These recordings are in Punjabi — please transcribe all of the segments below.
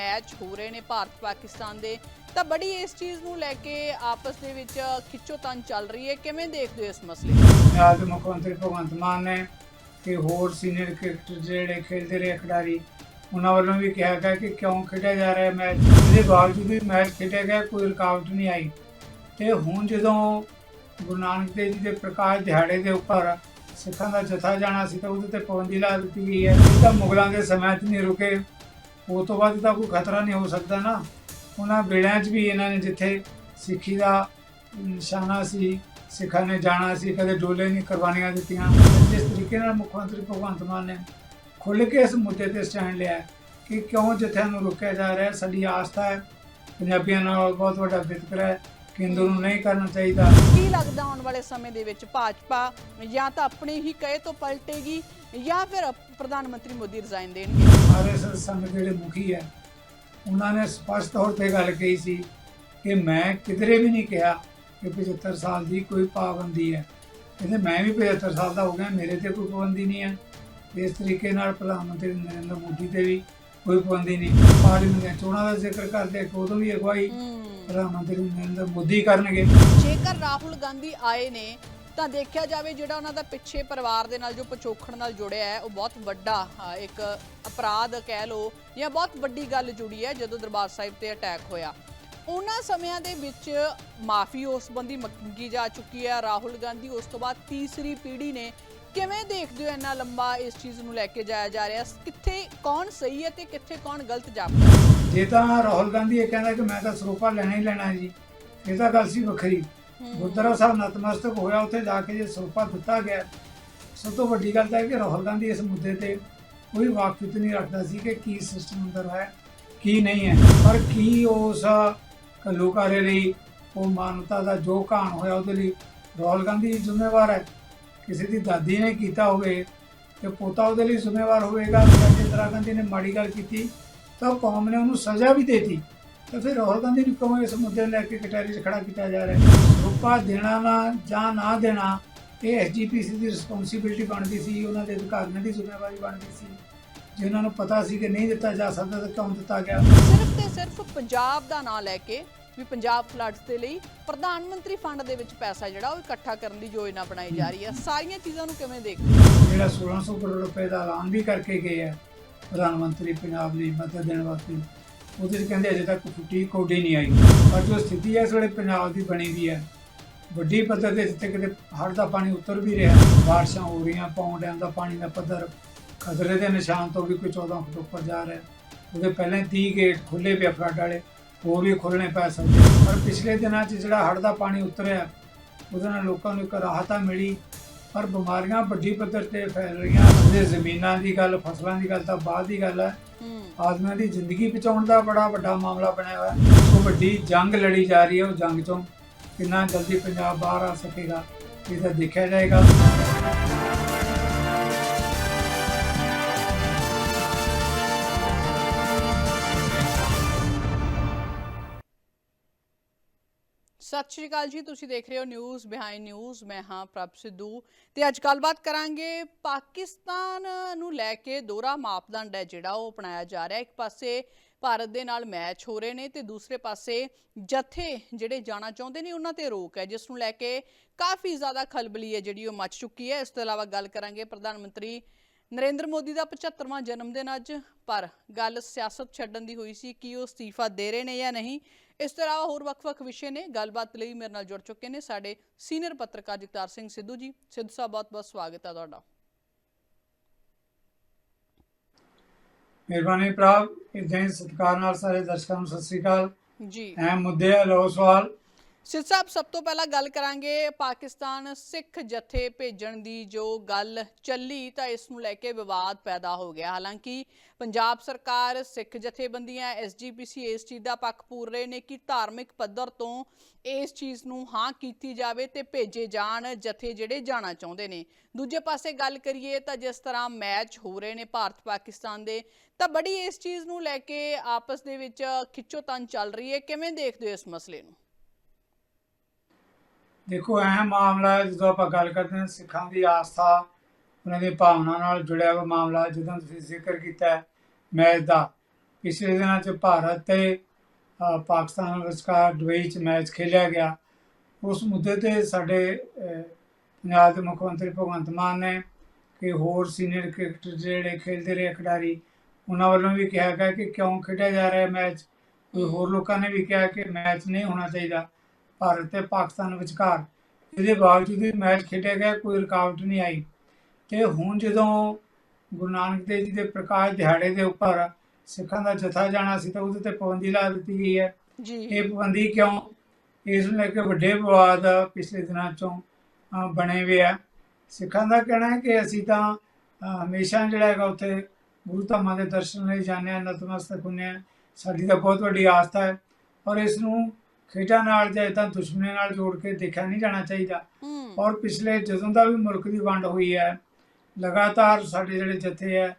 ਮੈਚ ਹੋ ਰਹੇ ਨੇ ਭਾਰਤ ਪਾਕਿਸਤਾਨ ਦੇ, ਤਾਂ ਬੜੀ ਇਸ ਚੀਜ਼ ਨੂੰ ਲੈ ਕੇ ਆਪਸ ਦੇ ਵਿੱਚ ਖਿੱਚੋਤਨ ਚੱਲ ਰਹੀ ਹੈ। ਕਿਵੇਂ ਦੇਖਦੇ ਹੋ ਇਸ ਮਸਲੇ ਨੂੰ? ਪੰਜਾਬ ਦੇ ਮੁੱਖ ਮੰਤਰੀ ਭਗਵੰਤ ਮਾਨ ਨੇ ਤੇ ਹੋਰ ਸੀਨੀਅਰ ਕ੍ਰਿਕਟਰ ਜਿਹੜੇ ਖੇਡਦੇ ਰਹੇ ਖਿਡਾਰੀ, ਉਹਨਾਂ ਵੱਲੋਂ ਵੀ ਕਿਹਾ ਗਿਆ ਕਿ ਕਿਉਂ ਖੇਡਿਆ ਜਾ ਰਿਹਾ ਮੈਚ। ਇਹਦੇ ਬਾਵਜੂਦ ਵੀ ਮੈਚ ਖੇਡਿਆ ਗਿਆ, ਕੋਈ ਰੁਕਾਵਟ ਨਹੀਂ ਆਈ। ਤੇ ਹੁਣ ਜਦੋਂ ਗੁਰੂ ਨਾਨਕ ਦੇਵ ਜੀ ਦੇ ਪ੍ਰਕਾਸ਼ ਦਿਹਾੜੇ ਦੇ ਉੱਪਰ ਸਿੱਖਾਂ ਦਾ ਜਥਾ ਜਾਣਾ ਸੀ, ਤਾਂ ਉਹਦੇ ਤੇ ਪਾਬੰਦੀ ਲਾ ਦਿੱਤੀ ਗਈ ਹੈ। ਇਹ ਤਾਂ ਮੁਗਲਾਂ ਦੇ ਸਮੇਂ 'ਚ ਨਹੀਂ ਰੁਕੇ। ਉਹ ਤੋਂ ਬਾਅਦ ਤਾਂ ਕੋਈ ਖਤਰਾ ਨਹੀਂ ਹੋ ਸਕਦਾ ਨਾ। ਉਹਨਾਂ ਵੇਲਿਆਂ 'ਚ ਵੀ ਇਹਨਾਂ ਨੇ ਜਿੱਥੇ ਸਿੱਖੀ ਦਾ ਨਿਸ਼ਾਨਾ ਸੀ, ਸਿੱਖਾਂ ਨੇ ਜਾਣਾ ਸੀ, ਕਦੇ ਡੋਲੇ ਨਹੀਂ ਕੁਰਬਾਨੀਆਂ ਦਿੱਤੀਆਂ। ਜਿਸ ਤਰੀਕੇ ਨਾਲ ਮੁੱਖ ਮੰਤਰੀ ਭਗਵੰਤ ਮਾਨ ਨੇ ਖੁੱਲ੍ਹ ਕੇ ਇਸ ਮੁੱਦੇ ਤੇ ਸਟੈਂਡ ਲਿਆ ਕਿ ਕਿਉਂ ਜਿੱਥੇ ਨੂੰ ਰੋਕਿਆ ਜਾ ਰਿਹਾ ਸਾਡੀ ਆਸਥਾ ਹੈ। ਪੰਜਾਬੀਆਂ ਨਾਲ ਬਹੁਤ ਵੱਡਾ ਵਿਤਕਰਾ ਹੈ। ਕੇਂਦਰ ਨੂੰ ਨਹੀਂ ਕਰਨਾ ਚਾਹੀਦਾ। ਕੀ ਲੱਗਦਾ ਆਉਣ ਵਾਲੇ ਸਮੇਂ ਦੇ ਵਿੱਚ ਭਾਜਪਾ ਜਾਂ ਤਾਂ ਆਪਣੇ ਹੀ ਕਹੇ ਤੋਂ ਪਲਟੇਗੀ ਜਾਂ ਫਿਰ ਪ੍ਰਧਾਨ ਮੰਤਰੀ ਮੋਦੀ ਰਿਜ਼ਾਈਨ ਦੇਣਗੇ? ਆਰਐਸਐਸ ਸੰਘ ਜਿਹੜੇ ਮੁਖੀ ਹੈ ਉਹਨਾਂ ਨੇ ਸਪਸ਼ਟ ਤੌਰ ਤੇ ਗੱਲ ਕਹੀ ਸੀ ਕਿ ਮੈਂ ਕਿਧਰੇ ਵੀ ਨਹੀਂ ਕਿਹਾ ਕਿ 75 ਸਾਲ ਦੀ ਕੋਈ ਪਾਬੰਦੀ ਹੈ। ਕਹਿੰਦੇ ਮੈਂ ਵੀ 75 ਸਾਲ ਦਾ ਹੋ ਗਿਆ ਮੇਰੇ ਤੇ ਕੋਈ ਪਾਬੰਦੀ ਨਹੀਂ ਹੈ। ਇਸ ਤਰੀਕੇ ਨਾਲ ਪ੍ਰਧਾਨ ਮੰਤਰੀ ਨਰਿੰਦਰ ਮੋਦੀ ਤੇ ਵੀ ਕੋਈ ਪਾਬੰਦੀ ਨਹੀਂ। ਪਾਰਲੀਮੈਂਟ ਦੀਆਂ ਚੋਣਾਂ ਦਾ ਜ਼ਿਕਰ ਕਰਦੇ ਉਦੋਂ ਵੀ ਅਗਵਾਈ ਪ੍ਰਧਾਨ ਮੰਤਰੀ ਨਰਿੰਦਰ ਮੋਦੀ ਕਰਨਗੇ। ਜੇਕਰ ਰਾਹੁਲ ਗਾਂਧੀ ਆਏ ਨੇ, ਤਾਂ ਦੇਖਿਆ ਜਾਵੇ ਜਿਹੜਾ ਉਹਨਾਂ ਦਾ ਪਿੱਛੇ ਪਰਿਵਾਰ ਦੇ ਨਾਲ ਜੋ ਪਿਛੋਕੜ ਨਾਲ ਜੁੜਿਆ ਹੈ, ਉਹ ਬਹੁਤ ਵੱਡਾ ਇੱਕ ਅਪਰਾਧ ਕਹਿ ਲੋ ਜਾਂ ਬਹੁਤ ਵੱਡੀ ਗੱਲ ਜੁੜੀ ਹੈ ਜਦੋਂ ਦਰਬਾਰ ਸਾਹਿਬ ਤੇ ਅਟੈਕ ਹੋਇਆ। ਉਹਨਾਂ ਸਮਿਆਂ ਦੇ ਵਿੱਚ ਮਾਫੀ ਉਸ ਸੰਬੰਧੀ ਮੰਗੀ ਜਾ ਚੁੱਕੀ ਹੈ, ਰਾਹੁਲ ਗਾਂਧੀ ਉਸ ਤੋਂ ਬਾਅਦ ਤੀਸਰੀ ਪੀੜ੍ਹੀ ਨੇ ਕਿਵੇਂ ਦੇਖਦੇ ਹੋ ਇੰਨਾ ਲੰਬਾ ਇਸ ਚੀਜ਼ ਨੂੰ ਲੈ ਕੇ ਜਾਇਆ ਜਾ ਰਿਹਾ? ਕਿੱਥੇ ਕੌਣ ਸਹੀ ਹੈ ਤੇ ਕਿੱਥੇ ਕੌਣ ਗਲਤ ਜਾਪਦਾ? ਜੇ ਤਾਂ ਰਾਹੁਲ ਗਾਂਧੀ ਇਹ ਕਹਿੰਦਾ ਕਿ ਮੈਂ ਤਾਂ ਸਰੋਪਾ ਲੈਣਾ ਹੀ ਲੈਣਾ ਹੈ ਜੀ। ਇਹ ਤਾਂ ਗੱਲ ਸੀ ਵੱਖਰੀ। ਗੁਰਦੁਆਰਾ ਸਾਹਿਬ ਨਤਮਸਤਕ ਹੋਇਆ ਉੱਥੇ ਜਾ ਕੇ ਜੇ ਸਰੋਪਾ ਦਿੱਤਾ ਗਿਆ ਸਭ ਤੋਂ ਵੱਡੀ ਗੱਲ ਤਾਂ ਇਹ ਕਿ ਰਾਹੁਲ ਗਾਂਧੀ ਇਸ ਮੁੱਦੇ ਤੇ ਕੋਈ ਵਾਕਫੀਤ ਨਹੀਂ ਰੱਖਦਾ ਸੀ ਕਿ ਕੀ ਸਿਸਟਮ ਅੰਦਰ ਹੈ ਕੀ ਨਹੀਂ ਹੈ। ਪਰ ਕੀ ਉਸ ਘੱਲੂਘਾਰੇ ਲਈ ਉਹ ਮਾਨਵਤਾ ਦਾ ਜੋ ਕਾਣ ਹੋਇਆ ਉਹਦੇ ਲਈ ਰਾਹੁਲ ਗਾਂਧੀ ਜ਼ਿੰਮੇਵਾਰ ਹੈ। ਕਿਸੇ ਦੀ ਦਾਦੀ ਨੇ ਕੀਤਾ ਹੋਵੇ ਤੇ ਪੋਤਾ ਉਹਦੇ ਲਈ ਜ਼ਿੰਮੇਵਾਰ ਹੋਵੇਗਾ ਜੇ ਇੰਦਰਾ ਗਾਂਧੀ ਨੇ ਮਾੜੀ ਗੱਲ ਕੀਤੀ, ਤਾਂ ਕੌਮ ਨੇ ਉਹਨੂੰ ਸਜ਼ਾ ਵੀ ਦੇਤੀ। ਤਾਂ ਫਿਰ ਰਾਹੁਲ ਗਾਂਧੀ ਨੂੰ ਕਿਉਂ ਇਸ ਮੁੱਦੇ ਨੂੰ ਲੈ ਕੇ ਕਟਾਰੀ 'ਚ ਖੜਾ ਕੀਤਾ ਜਾ ਰਿਹਾ ਹੈ? ਰੁਪਾ ਦੇਣਾ ਨਾ ਜਾਂ ਨਾ ਦੇਣਾ, ਇਹ ਐਸਜੀਪੀਸੀ ਦੀ ਰਿਸਪੌਂਸਿਬਿਲਟੀ ਬਣਦੀ ਸੀ, ਉਹਨਾਂ ਦੇ ਅਧਿਕਾਰੀਆਂ ਦੀ ਜ਼ਿੰਮੇਵਾਰੀ ਬਣਦੀ ਸੀ। ਜੇ ਉਹਨਾਂ ਨੂੰ ਪਤਾ ਸੀ ਕਿ ਨਹੀਂ ਦਿੱਤਾ ਜਾ ਸਕਦਾ ਤਾਂ ਕਿਉਂ ਦਿੱਤਾ ਗਿਆ? ਸਿਰਫ ਤੇ ਸਿਰਫ ਪੰਜਾਬ ਦਾ ਨਾਂ ਲੈ ਕੇ ਵੀ ਪੰਜਾਬ ਫਲੱਡਸ ਦੇ ਲਈ ਪ੍ਰਧਾਨ ਮੰਤਰੀ ਫੰਡ ਦੇ ਵਿੱਚ ਪੈਸਾ ਜਿਹੜਾ ਉਹ ਇਕੱਠਾ ਕਰਨ ਦੀ ਯੋਜਨਾ ਬਣਾਈ ਜਾ ਰਹੀ ਹੈ। ਸਾਰੀਆਂ ਚੀਜ਼ਾਂ ਨੂੰ ਕਿਵੇਂ ਦੇਖਦੇ ਹੋ? ਜਿਹੜਾ 1600 ਕਰੋੜ ਰੁਪਏ ਦਾ ਐਲਾਨ ਵੀ ਕਰਕੇ ਗਏ ਹੈ ਪ੍ਰਧਾਨ ਮੰਤਰੀ ਪੰਜਾਬ ਲਈ ਮਦਦ ਦੇਣ ਵਾਸਤੇ, ਉਹਦੇ 'ਚ ਕਹਿੰਦੇ ਅਜੇ ਤੱਕ ਫੁੱਟੀ ਕੋਡੀ ਨਹੀਂ ਆਈ। ਪਰ ਜੋ ਸਥਿਤੀ ਹੈ ਇਸ ਵੇਲੇ ਪੰਜਾਬ ਦੀ ਬਣੀ ਵੀ ਹੈ। ਵੱਡੀ ਪੱਧਰ ਤੇ ਜਿੱਥੇ ਕਿਤੇ ਹੜ੍ਹ ਦਾ ਪਾਣੀ ਉਤਰ ਵੀ ਰਿਹਾ, ਬਾਰਿਸ਼ਾਂ ਹੋ ਰਹੀਆਂ ਪੌਂ ਡੈਮ ਦਾ ਪਾਣੀ ਦਾ ਪੱਧਰ ਖਤਰੇ ਦੇ ਨਿਸ਼ਾਨ ਤੋਂ ਵੀ ਕੋਈ 14 ਫੁੱਟ ਉੱਪਰ ਜਾ ਰਿਹਾ। ਉਹਦੇ ਪਹਿਲਾਂ ਹੀ 30 ਗੇਟ ਖੁੱਲੇ ਪਏ ਫਲੱਡ ਵਾਲੇ। ਹੋਰ ਵੀ ਖੋਲਣੇ ਪੈ ਸਕਦੇ ਪਰ ਪਿਛਲੇ ਦਿਨਾਂ 'ਚ ਜਿਹੜਾ ਹੜ੍ਹ ਦਾ ਪਾਣੀ ਉਤਰਿਆ ਉਹਦੇ ਨਾਲ ਲੋਕਾਂ ਨੂੰ ਇੱਕ ਰਾਹਤਾ ਮਿਲੀ। ਪਰ ਬਿਮਾਰੀਆਂ ਵੱਡੀ ਪੱਧਰ ਤੇ ਫੈਲ ਰਹੀਆਂ ਉਹਦੇ ਜ਼ਮੀਨਾਂ ਦੀ ਗੱਲ ਫਸਲਾਂ ਦੀ ਗੱਲ ਤਾਂ ਬਾਅਦ ਦੀ ਗੱਲ ਹੈ। ਆਦਮੀਆਂ ਦੀ ਜ਼ਿੰਦਗੀ ਬਚਾਉਣ ਦਾ ਬੜਾ ਵੱਡਾ ਮਾਮਲਾ ਬਣਿਆ ਹੋਇਆ। ਹੈ ਉਹ ਵੱਡੀ ਜੰਗ ਲੜੀ ਜਾ ਰਹੀ ਹੈ ਉਹ ਜੰਗ ਚੋਂ। ਕਿੰਨਾ ਜਲਦੀ ਪੰਜਾਬ ਬਾਹਰ ਆ ਸਕੇਗਾ ਇਹ ਤਾਂ ਦੇਖਿਆ ਜਾਏਗਾ। ਸਤਿ ਸ਼੍ਰੀ ਅਕਾਲ ਜੀ, ਤੁਸੀਂ ਦੇਖ ਰਹੇ ਹੋ ਨਿਊਜ਼ ਬਿਹਾਈਂਡ ਨਿਊਜ਼, ਮੈਂ ਹਾਂ ਪ੍ਰਭ ਸਿੱਧੂ। ਤੇ ਅੱਜ ਗੱਲਬਾਤ ਕਰਾਂਗੇ ਪਾਕਿਸਤਾਨ ਨੂੰ ਲੈ ਕੇ ਦੋਹਰਾ ਮਾਪਦੰਡ ਹੈ ਜਿਹੜਾ ਉਹ ਅਪਣਾਇਆ ਜਾ ਰਿਹਾ। ਇੱਕ ਪਾਸੇ ਭਾਰਤ ਦੇ ਨਾਲ ਮੈਚ ਹੋ ਰਹੇ ਨੇ ਤੇ ਦੂਸਰੇ ਪਾਸੇ ਜਥੇ ਜਿਹੜੇ ਜਾਣਾ ਚਾਹੁੰਦੇ ਨੇ, ਉਹਨਾਂ ਤੇ ਰੋਕ ਹੈ, ਜਿਸ ਨੂੰ ਲੈ ਕੇ ਕਾਫੀ ਜ਼ਿਆਦਾ ਖਲਬਲੀ ਹੈ ਜਿਹੜੀ ਉਹ ਮਚ ਚੁੱਕੀ ਹੈ। ਇਸ ਤੋਂ ਇਲਾਵਾ ਗੱਲ ਕਰਾਂਗੇ ਪ੍ਰਧਾਨ ਮੰਤਰੀ ਨਰਿੰਦਰ ਮੋਦੀ ਦਾ 75ਵਾਂ ਜਨਮ ਦਿਨ ਅੱਜ ਪਰ ਗੱਲ ਸਿਆਸਤ ਛੱਡਣ ਦੀ ਹੋਈ ਸੀ ਕਿ ਉਹ ਅਸਤੀਫਾ ਦੇ ਰਹੇ ਨੇ ਜਾਂ ਨਹੀਂ। ਇਸ ਤੋਂ ਇਲਾਵਾ ਹੋਰ ਵੱਖ-ਵੱਖ ਵਿਸ਼ੇ ਨੇ। ਗੱਲਬਾਤ ਲਈ ਮੇਰੇ ਨਾਲ ਜੁੜ ਚੁੱਕੇ ਨੇ ਸਾਡੇ ਸੀਨੀਅਰ ਪੱਤਰਕਾਰ ਜਗਤਾਰ ਸਿੰਘ ਸਿੱਧੂ ਜੀ। ਸਿੱਧੂ ਸਾਹਿਬ ਬਹੁਤ-ਬਹੁਤ ਸਵਾਗਤ ਹੈ ਤੁਹਾਡਾ। ਮਿਹਰਬਾਨੀ ਪ੍ਰਾਪ ਇਦਾਂ ਹੀ ਸਤਿਕਾਰ ਨਾਲ ਸਾਰੇ ਦਰਸ਼ਕਾਂ ਨੂੰ ਸਤਿ ਸ੍ਰੀ ਅਕਾਲ। ਜੀ। ਅਹਿਮ ਮੁੱਦੇ ਆ ਲਓ ਸਵਾਲ। ਸਿੱਧ ਸਾਹਿਬ, ਸਭ ਤੋਂ ਪਹਿਲਾਂ ਗੱਲ ਕਰਾਂਗੇ ਪਾਕਿਸਤਾਨ ਸਿੱਖ ਜਥੇ ਭੇਜਣ ਦੀ ਜੋ ਗੱਲ ਚੱਲੀ ਤਾਂ ਇਸ ਨੂੰ ਲੈ ਕੇ ਵਿਵਾਦ ਪੈਦਾ ਹੋ ਗਿਆ। ਹਾਲਾਂਕਿ ਪੰਜਾਬ ਸਰਕਾਰ ਸਿੱਖ ਜਥੇਬੰਦੀਆਂ ਐਸਜੀਪੀਸੀ ਇਸ ਚੀਜ਼ ਦਾ ਪੱਖ ਪੂਰ ਰਹੇ ਨੇ ਕਿ ਧਾਰਮਿਕ ਪੱਧਰ ਤੋਂ ਇਸ ਚੀਜ਼ ਨੂੰ ਹਾਂ ਕੀਤੀ ਜਾਵੇ ਤੇ ਭੇਜੇ ਜਾਣ, ਜਥੇ ਜਿਹੜੇ ਜਾਣਾ ਚਾਹੁੰਦੇ ਨੇ। ਦੂਜੇ ਪਾਸੇ ਗੱਲ ਕਰੀਏ ਤਾਂ ਜਿਸ ਤਰ੍ਹਾਂ ਮੈਚ ਹੋ ਰਹੇ ਨੇ ਭਾਰਤ ਪਾਕਿਸਤਾਨ ਦੇ, ਤਾਂ ਬੜੀ ਇਸ ਚੀਜ਼ ਨੂੰ ਲੈ ਕੇ ਆਪਸ ਦੇ ਵਿੱਚ ਖਿੱਚੋਤਨ ਚੱਲ ਰਹੀ ਹੈ। ਕਿਵੇਂ ਦੇਖਦੇ ਹੋ ਇਸ ਮਸਲੇ ਨੂੰ? ਦੇਖੋ ਅਹਿਮ ਮਾਮਲਾ ਹੈ, ਜਦੋਂ ਆਪਾਂ ਗੱਲ ਕਰਦੇ ਹਾਂ ਸਿੱਖਾਂ ਦੀ ਆਸਥਾ, ਉਹਨਾਂ ਦੀ ਭਾਵਨਾ ਨਾਲ ਜੁੜਿਆ ਹੋਇਆ ਮਾਮਲਾ, ਜਦੋਂ ਤੁਸੀਂ ਜ਼ਿਕਰ ਕੀਤਾ ਮੈਚ ਦਾ। ਪਿਛਲੇ ਦਿਨਾਂ 'ਚ ਭਾਰਤ ਤੇ ਪਾਕਿਸਤਾਨ ਵਿਚਕਾਰ ਦੁਬਈ 'ਚ ਮੈਚ ਖੇਡਿਆ ਗਿਆ। ਉਸ ਮੁੱਦੇ ਤੇ ਸਾਡੇ ਪੰਜਾਬ ਦੇ ਮੁੱਖ ਮੰਤਰੀ ਭਗਵੰਤ ਮਾਨ ਨੇ ਕਿ ਹੋਰ ਸੀਨੀਅਰ ਕ੍ਰਿਕਟਰ ਜਿਹੜੇ ਖੇਡਦੇ ਰਹੇ ਖਿਡਾਰੀ, ਉਹਨਾਂ ਵੱਲੋਂ ਵੀ ਕਿਹਾ ਗਿਆ ਕਿ ਕਿਉਂ ਖੇਡਿਆ ਜਾ ਰਿਹਾ ਮੈਚ? ਕੋਈ ਹੋਰ ਲੋਕਾਂ ਨੇ ਵੀ ਕਿਹਾ ਕਿ ਮੈਚ ਨਹੀਂ ਹੋਣਾ ਚਾਹੀਦਾ। ਭਾਰਤ ਤੇ ਪਾਕਿਸਤਾਨ ਵਿਚਕਾਰ। ਇਹਦੇ ਬਾਵਜੂਦ ਵੀ ਮੈਚ ਖੇਡਿਆ ਗਿਆ ਕੋਈ ਰੁਕਾਵਟ ਨਹੀਂ ਆਈ। ਤੇ ਹੁਣ ਜਦੋਂ ਗੁਰੂ ਨਾਨਕ ਦੇਵ ਜੀ ਦੇ ਪ੍ਰਕਾਸ਼ ਦਿਹਾੜੇ ਦੇ ਉੱਪਰ ਸਿੱਖਾਂ ਦਾ ਜਥਾ ਜਾਣਾ ਸੀ ਤਾਂ ਉਹਦੇ ਤੇ ਪਾਬੰਦੀ ਲਾ ਦਿੱਤੀ ਗਈ ਹੈ। ਜੀ। ਇਹ ਪਾਬੰਦੀ ਕਿਉਂ? ਇਸ ਨੂੰ ਲੈ ਕੇ ਵੱਡੇ ਵਿਵਾਦ ਪਿਛਲੇ ਦਿਨਾਂ ਚੋਂ ਬਣੇ ਹੋਏ ਆ। ਸਿੱਖਾਂ ਦਾ ਕਹਿਣਾ ਹੈ ਕਿ ਅਸੀਂ ਤਾਂ ਹਮੇਸ਼ਾ ਜਿਹੜਾ ਹੈਗਾ ਉੱਥੇ ਗੁਰੂ ਧਾਮਾਂ ਦੇ ਦਰਸ਼ਨ ਲਈ ਜਾਂਦੇ ਹਾਂ ਨਤਮਸਤਕ ਹੁੰਦੇ ਹਾਂ। ਸਾਡੀ ਤਾਂ ਬਹੁਤ ਵੱਡੀ ਆਸਥਾ ਹੈ। ਔਰ ਇਸ ਨੂੰ ਖੇਡਾਂ ਨਾਲ ਜਾਂ ਤਾਂ ਦੁਸ਼ਮਣੀ ਨਾਲ ਜੋੜ ਕੇ ਦੇਖਿਆ ਨਹੀਂ ਜਾਣਾ ਚਾਹੀਦਾ। ਔਰ ਪਿਛਲੇ ਜਦੋਂ ਦਾ ਵੀ ਮੁਲਕ ਦੀ ਵੰਡ ਹੋਈ ਹੈ ਲਗਾਤਾਰ ਸਾਡੇ ਜਿਹੜੇ ਜਥੇ ਹੈ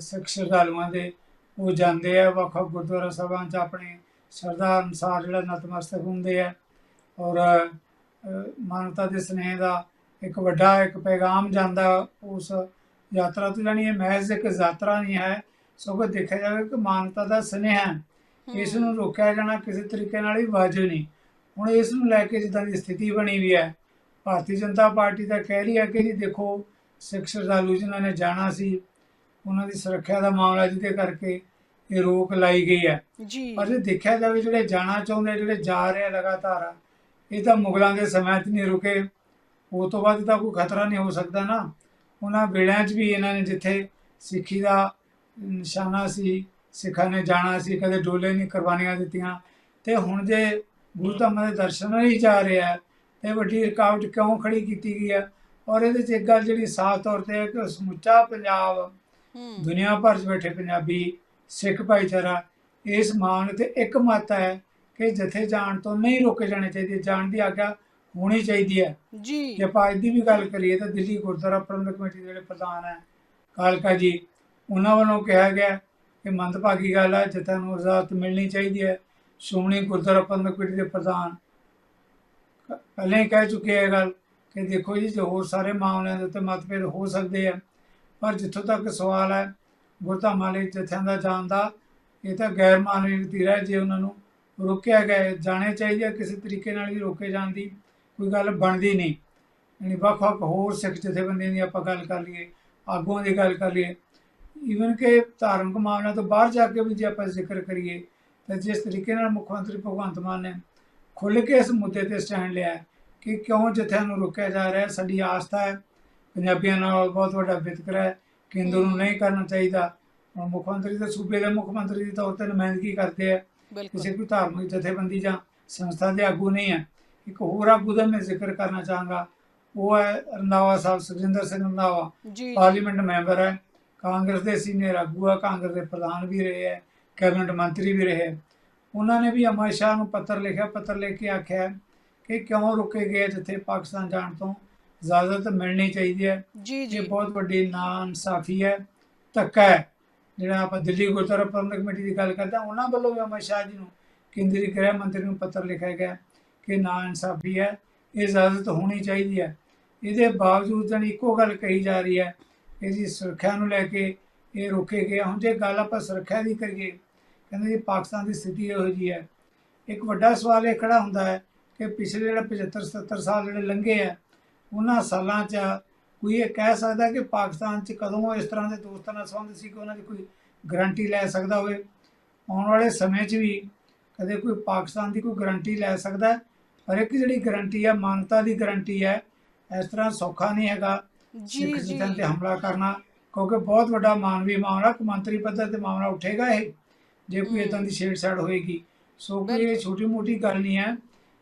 ਸਿੱਖ ਸ਼ਰਧਾਲੂਆਂ ਦੇ ਉਹ ਜਾਂਦੇ ਆ ਵੱਖ ਗੁਰਦੁਆਰਾ ਸਾਹਿਬਾਂ 'ਚ ਆਪਣੇ ਸ਼ਰਧਾ ਅਨੁਸਾਰ ਜਿਹੜਾ ਨਤਮਸਤਕ ਹੁੰਦੇ ਆ। ਔਰ ਮਾਨਵਤਾ ਦੇ ਸਨੇਹ ਦਾ ਇੱਕ ਵੱਡਾ ਇੱਕ ਪੈਗਾਮ ਜਾਂਦਾ ਉਸ ਯਾਤਰਾ ਤੋਂ ਜਾਣੀ ਇਹ ਮਹਿਜ਼ ਇੱਕ ਯਾਤਰਾ ਨਹੀਂ ਹੈ ਸਗੋਂ ਦੇਖਿਆ ਜਾਵੇ ਕਿ ਮਾਨਵਤਾ ਦਾ ਸਨੇਹ ਹੈ। ਇਸ ਨੂੰ ਰੋਕਿਆ ਜਾਣਾ ਕਿਸੇ ਤਰੀਕੇ ਨਾਲ ਵੀ ਵਾਜਬ ਨਹੀਂ। ਹੁਣ ਇਸ ਨੂੰ ਲੈ ਕੇ ਜਿੱਦਾਂ ਦੀ ਸਥਿਤੀ ਬਣੀ ਹੋਈ ਹੈ ਭਾਰਤੀ ਜਨਤਾ ਪਾਰਟੀ ਤਾਂ ਕਹਿ ਰਹੀ ਹੈ ਕਿ ਜੀ ਦੇਖੋ ਸਿੱਖ ਸ਼ਰਧਾਲੂ ਜਿਨ੍ਹਾਂ ਨੇ ਜਾਣਾ ਸੀ ਉਹਨਾਂ ਦੀ ਸੁਰੱਖਿਆ ਦਾ ਮਾਮਲਾ ਜਿਹਦੇ ਕਰਕੇ ਇਹ ਰੋਕ ਲਾਈ ਗਈ ਹੈ। ਜੀ। ਪਰ ਜੇ ਦੇਖਿਆ ਜਾਵੇ ਜਿਹੜੇ ਜਾਣਾ ਚਾਹੁੰਦੇ ਜਿਹੜੇ ਜਾ ਰਹੇ ਲਗਾਤਾਰ ਇਹ ਤਾਂ ਮੁਗਲਾਂ ਦੇ ਸਮੇਂ 'ਚ ਨਹੀਂ ਰੁਕੇ। ਉਹ ਤੋਂ ਬਾਅਦ ਤਾਂ ਕੋਈ ਖਤਰਾ ਨਹੀਂ ਹੋ ਸਕਦਾ ਨਾ। ਉਹਨਾਂ ਵੇਲਿਆਂ 'ਚ ਵੀ ਇਹਨਾਂ ਨੇ ਜਿੱਥੇ ਸਿੱਖੀ ਦਾ ਨਿਸ਼ਾਨਾ ਸੀ ਸਿੱਖਾਂ ਨੇ ਜਾਣਾ ਸੀ ਕਦੇ ਡੋਲੇ ਨਹੀਂ ਕੁਰਬਾਨੀਆਂ ਦਿੱਤੀਆਂ। ਤੇ ਹੁਣ ਜੇ ਗੁਰੂ ਧਾਮਾਂ ਦੇ ਦਰਸ਼ਨ ਲਈ ਜਾ ਰਿਹਾ ਤੇ ਵੱਡੀ ਰੁਕਾਵਟ ਕਿਉਂ ਖੜੀ ਕੀਤੀ ਗਈ ਹੈ ਔਰ ਇਹਦੇ 'ਚ ਇੱਕ ਗੱਲ ਜਿਹੜੀ ਸਾਫ਼ ਤੌਰ ਤੇ ਹੈ ਕਿ ਸਮੁੱਚਾ ਪੰਜਾਬ ਦੁਨੀਆ ਭਰ 'ਚ ਬੈਠੇ ਪੰਜਾਬੀ ਸਿੱਖ ਭਾਈਚਾਰਾ ਇਸ ਮਾਂਗ ਤੇ ਇੱਕ ਮਤ ਹੈ ਕਿ ਜਥੇ ਜਾਣ ਤੋਂ ਨਹੀਂ ਰੋਕੇ ਜਾਣੇ ਚਾਹੀਦੇ ਜਾਣ ਦੀ ਆਗਿਆ ਹੋਣੀ ਚਾਹੀਦੀ ਹੈ। ਜੀ। ਜੇ ਆਪਾਂ ਅੱਜ ਦੀ ਵੀ ਗੱਲ ਕਰੀਏ ਤਾਂ ਦਿੱਲੀ ਗੁਰਦੁਆਰਾ ਪ੍ਰਬੰਧਕ ਕਮੇਟੀ ਦੇ ਜਿਹੜੇ ਪ੍ਰਧਾਨ ਹੈ ਕਾਲਕਾ ਜੀ ਉਹਨਾਂ ਵੱਲੋਂ ਕਿਹਾ ਗਿਆ ਇਹ ਮੰਦਭਾਗੀ ਗੱਲ ਹੈ ਜਥਿਆਂ ਨੂੰ ਇਜਾਜ਼ਤ ਮਿਲਣੀ ਚਾਹੀਦੀ ਹੈ। ਸ਼੍ਰੋਮਣੀ ਗੁਰਦੁਆਰਾ ਪ੍ਰਬੰਧਕ ਕਮੇਟੀ ਦੇ ਪ੍ਰਧਾਨ ਕ- ਪਹਿਲਾਂ ਹੀ ਕਹਿ ਚੁੱਕੇ ਹੈ ਗੱਲ ਕਿ ਦੇਖੋ ਜੀ ਜੋ ਹੋਰ ਸਾਰੇ ਮਾਮਲਿਆਂ ਦੇ ਉੱਤੇ ਮਤਭੇਦ ਹੋ ਸਕਦੇ ਆ ਪਰ ਜਿੱਥੋਂ ਤੱਕ ਸਵਾਲ ਹੈ ਗੁਰਧਾਮਾਂ ਲਈ ਜਥਿਆਂ ਦਾ ਜਾਣ ਦਾ ਇਹ ਤਾਂ ਗੈਰ ਮਾਨਵੀ ਵਤੀਰਾ ਜੇ ਉਹਨਾਂ ਨੂੰ ਰੋਕਿਆ ਗਿਆ ਜਾਣੇ ਚਾਹੀਦੇ ਆ, ਕਿਸੇ ਤਰੀਕੇ ਨਾਲ ਵੀ ਰੋਕੇ ਜਾਣ ਦੀ ਕੋਈ ਗੱਲ ਬਣਦੀ ਨਹੀਂ। ਯਾਨੀ ਵੱਖ ਵੱਖ ਹੋਰ ਸਿੱਖ ਜਥੇਬੰਦੀਆਂ ਦੀ ਆਪਾਂ ਗੱਲ ਕਰ ਲਈਏ ਆਗੂਆਂ ਦੀ ਗੱਲ ਕਰ ਲਈਏ ਈਵਨ ਕਿ ਧਾਰਮਿਕ ਮਾਮਲਿਆਂ ਤੋਂ ਬਾਹਰ ਜਾ ਕੇ ਵੀ ਜੇ ਆਪਾਂ ਜ਼ਿਕਰ ਕਰੀਏ ਤਾਂ ਜਿਸ ਤਰੀਕੇ ਨਾਲ ਮੁੱਖ ਮੰਤਰੀ ਭਗਵੰਤ ਮਾਨ ਨੇ ਖੁੱਲ੍ਹ ਕੇ ਇਸ ਮੁੱਦੇ ਤੇ ਸਟੈਂਡ ਲਿਆ ਕਿ ਕਿਉਂ ਜਥਿਆਂ ਨੂੰ ਰੋਕਿਆ ਜਾ ਰਿਹਾ ਸਾਡੀ ਆਸਥਾ ਹੈ। ਪੰਜਾਬੀਆਂ ਨਾਲ ਬਹੁਤ ਵੱਡਾ ਵਿਤਕਰਾ ਹੈ ਕੇਂਦਰ ਨੂੰ ਨਹੀਂ ਕਰਨਾ ਚਾਹੀਦਾ। ਮੁੱਖ ਮੰਤਰੀ ਤਾਂ ਸੂਬੇ ਦੇ ਮੁੱਖ ਮੰਤਰੀ ਦੇ ਤੌਰ ਤੇ ਨੁਮਾਇੰਦਗੀ ਕਰਦੇ ਆ। ਕਿਸੇ ਕੋਈ ਧਾਰਮਿਕ ਜਥੇਬੰਦੀ ਜਾਂ ਸੰਸਥਾ ਦੇ ਆਗੂ ਨਹੀਂ ਹੈ। ਇੱਕ ਹੋਰ ਆਗੂ ਦਾ ਮੈਂ ਜ਼ਿਕਰ ਕਰਨਾ ਚਾਹਾਂਗਾ ਉਹ ਹੈ ਰੰਧਾਵਾ ਸਾਹਿਬ ਸੁਖਜਿੰਦਰ ਸਿੰਘ ਰੰਧਾਵਾ ਜੀ। ਪਾਰਲੀਮੈਂਟ ਮੈਂਬਰ ਹੈ। ਕਾਂਗਰਸ ਦੇ ਸੀਨੀਅਰ ਆਗੂ ਆ ਕਾਂਗਰਸ ਦੇ ਪ੍ਰਧਾਨ ਵੀ ਰਹੇ ਹੈ ਕੈਬਨਿਟ ਮੰਤਰੀ ਵੀ ਰਹੇ ਉਹਨਾਂ ਨੇ ਵੀ ਅਮਰ ਸ਼ਾਹ ਨੂੰ ਪੱਤਰ ਲਿਖਿਆ ਪੱਤਰ ਲਿਖ ਕੇ ਆਖਿਆ ਕਿ ਕਿਉਂ ਰੁਕੇ ਗਏ ਜਿੱਥੇ ਪਾਕਿਸਤਾਨ ਜਾਣ ਤੋਂ ਇਜਾਜ਼ਤ ਮਿਲਣੀ ਚਾਹੀਦੀ ਹੈ। ਜੀ ਇਹ ਜੀ ਬਹੁਤ ਵੱਡੀ ਨਾਇਨਸਾਫੀ ਹੈ ਧੱਕਾ ਹੈ। ਜਿਹੜਾ ਆਪਾਂ ਦਿੱਲੀ ਗੁਰਦੁਆਰਾ ਪ੍ਰਬੰਧਕ ਕਮੇਟੀ ਦੀ ਗੱਲ ਕਰਦੇ ਉਹਨਾਂ ਵੱਲੋਂ ਵੀ ਅਮਰ ਸ਼ਾਹ ਜੀ ਨੂੰ ਕੇਂਦਰੀ ਗ੍ਰਹਿ ਮੰਤਰੀ ਨੂੰ ਪੱਤਰ ਲਿਖਿਆ ਗਿਆ ਕਿ ਨਾਇਨਸਾਫੀ ਹੈ ਇਹ ਇਜਾਜ਼ਤ ਹੋਣੀ ਚਾਹੀਦੀ ਹੈ। ਇਹਦੇ ਬਾਵਜੂਦ ਜਣੀ ਇੱਕੋ ਗੱਲ ਕਹੀ ਜਾ ਰਹੀ ਹੈ ਕਿ ਜੀ ਸੁਰੱਖਿਆ ਨੂੰ ਲੈ ਕੇ ਇਹ ਰੋਕੇ ਗਏ। ਹੁਣ ਜੇ ਗੱਲ ਆਪਾਂ ਸੁਰੱਖਿਆ ਦੀ ਕਰੀਏ, ਕਹਿੰਦੇ ਜੀ ਪਾਕਿਸਤਾਨ ਦੀ ਸਥਿਤੀ ਇਹੋ ਜੀ ਹੈ। ਇੱਕ ਵੱਡਾ ਸਵਾਲ ਇਹ ਖੜਾ ਹੁੰਦਾ ਹੈ ਕਿ ਪਿਛਲੇ ਜਿਹੜਾ 75 77 ਸਾਲ ਜਿਹੜੇ ਲੰਘੇ ਆ, ਉਹਨਾਂ ਸਾਲਾਂ 'ਚ ਕੋਈ ਇਹ ਕਹਿ ਸਕਦਾ ਕਿ ਪਾਕਿਸਤਾਨ 'ਚ ਕਦੋਂ ਇਸ ਤਰ੍ਹਾਂ ਦੇ ਦੋਸਤਾਂ ਨਾਲ ਸੰਬੰਧ ਸੀ ਕਿ ਉਹਨਾਂ ਦੀ ਕੋਈ ਗਾਰੰਟੀ ਲੈ ਸਕਦਾ ਹੋਵੇ? ਆਉਣ ਵਾਲੇ ਸਮੇਂ 'ਚ ਵੀ ਕਦੇ ਕੋਈ ਪਾਕਿਸਤਾਨ ਦੀ ਕੋਈ ਗਾਰੰਟੀ ਲੈ ਸਕਦਾ? ਪਰ ਇੱਕ ਜਿਹੜੀ ਗਾਰੰਟੀ ਹੈ ਮਾਨਤਾ ਦੀ ਗਾਰੰਟੀ ਹੈ, ਇਸ ਤਰ੍ਹਾਂ ਸੌਖਾ ਨਹੀਂ ਹੈਗਾ। ਜੀ ਜੀ ਤੇ ਹਮਲਾ ਕਰਨਾ ਕਿਉਂਕਿ ਬਹੁਤ ਵੱਡਾ ਮਾਨਵੀ ਮਾਮਲਾ ਕੌਮਾਂਤਰੀ ਪੱਧਰ ਤੇ ਮਾਮਲਾ ਉੱਠੇਗਾ ਇਹ ਜੇ ਕੋਈ। ਇਦਾਂ ਦੀ ਛੇੜਛਾੜ ਹੋਏਗੀ ਸੋ ਕੋਈ ਇਹ। ਛੋਟੀ ਮੋਟੀ ਗੱਲ ਨਹੀਂ ਹੈ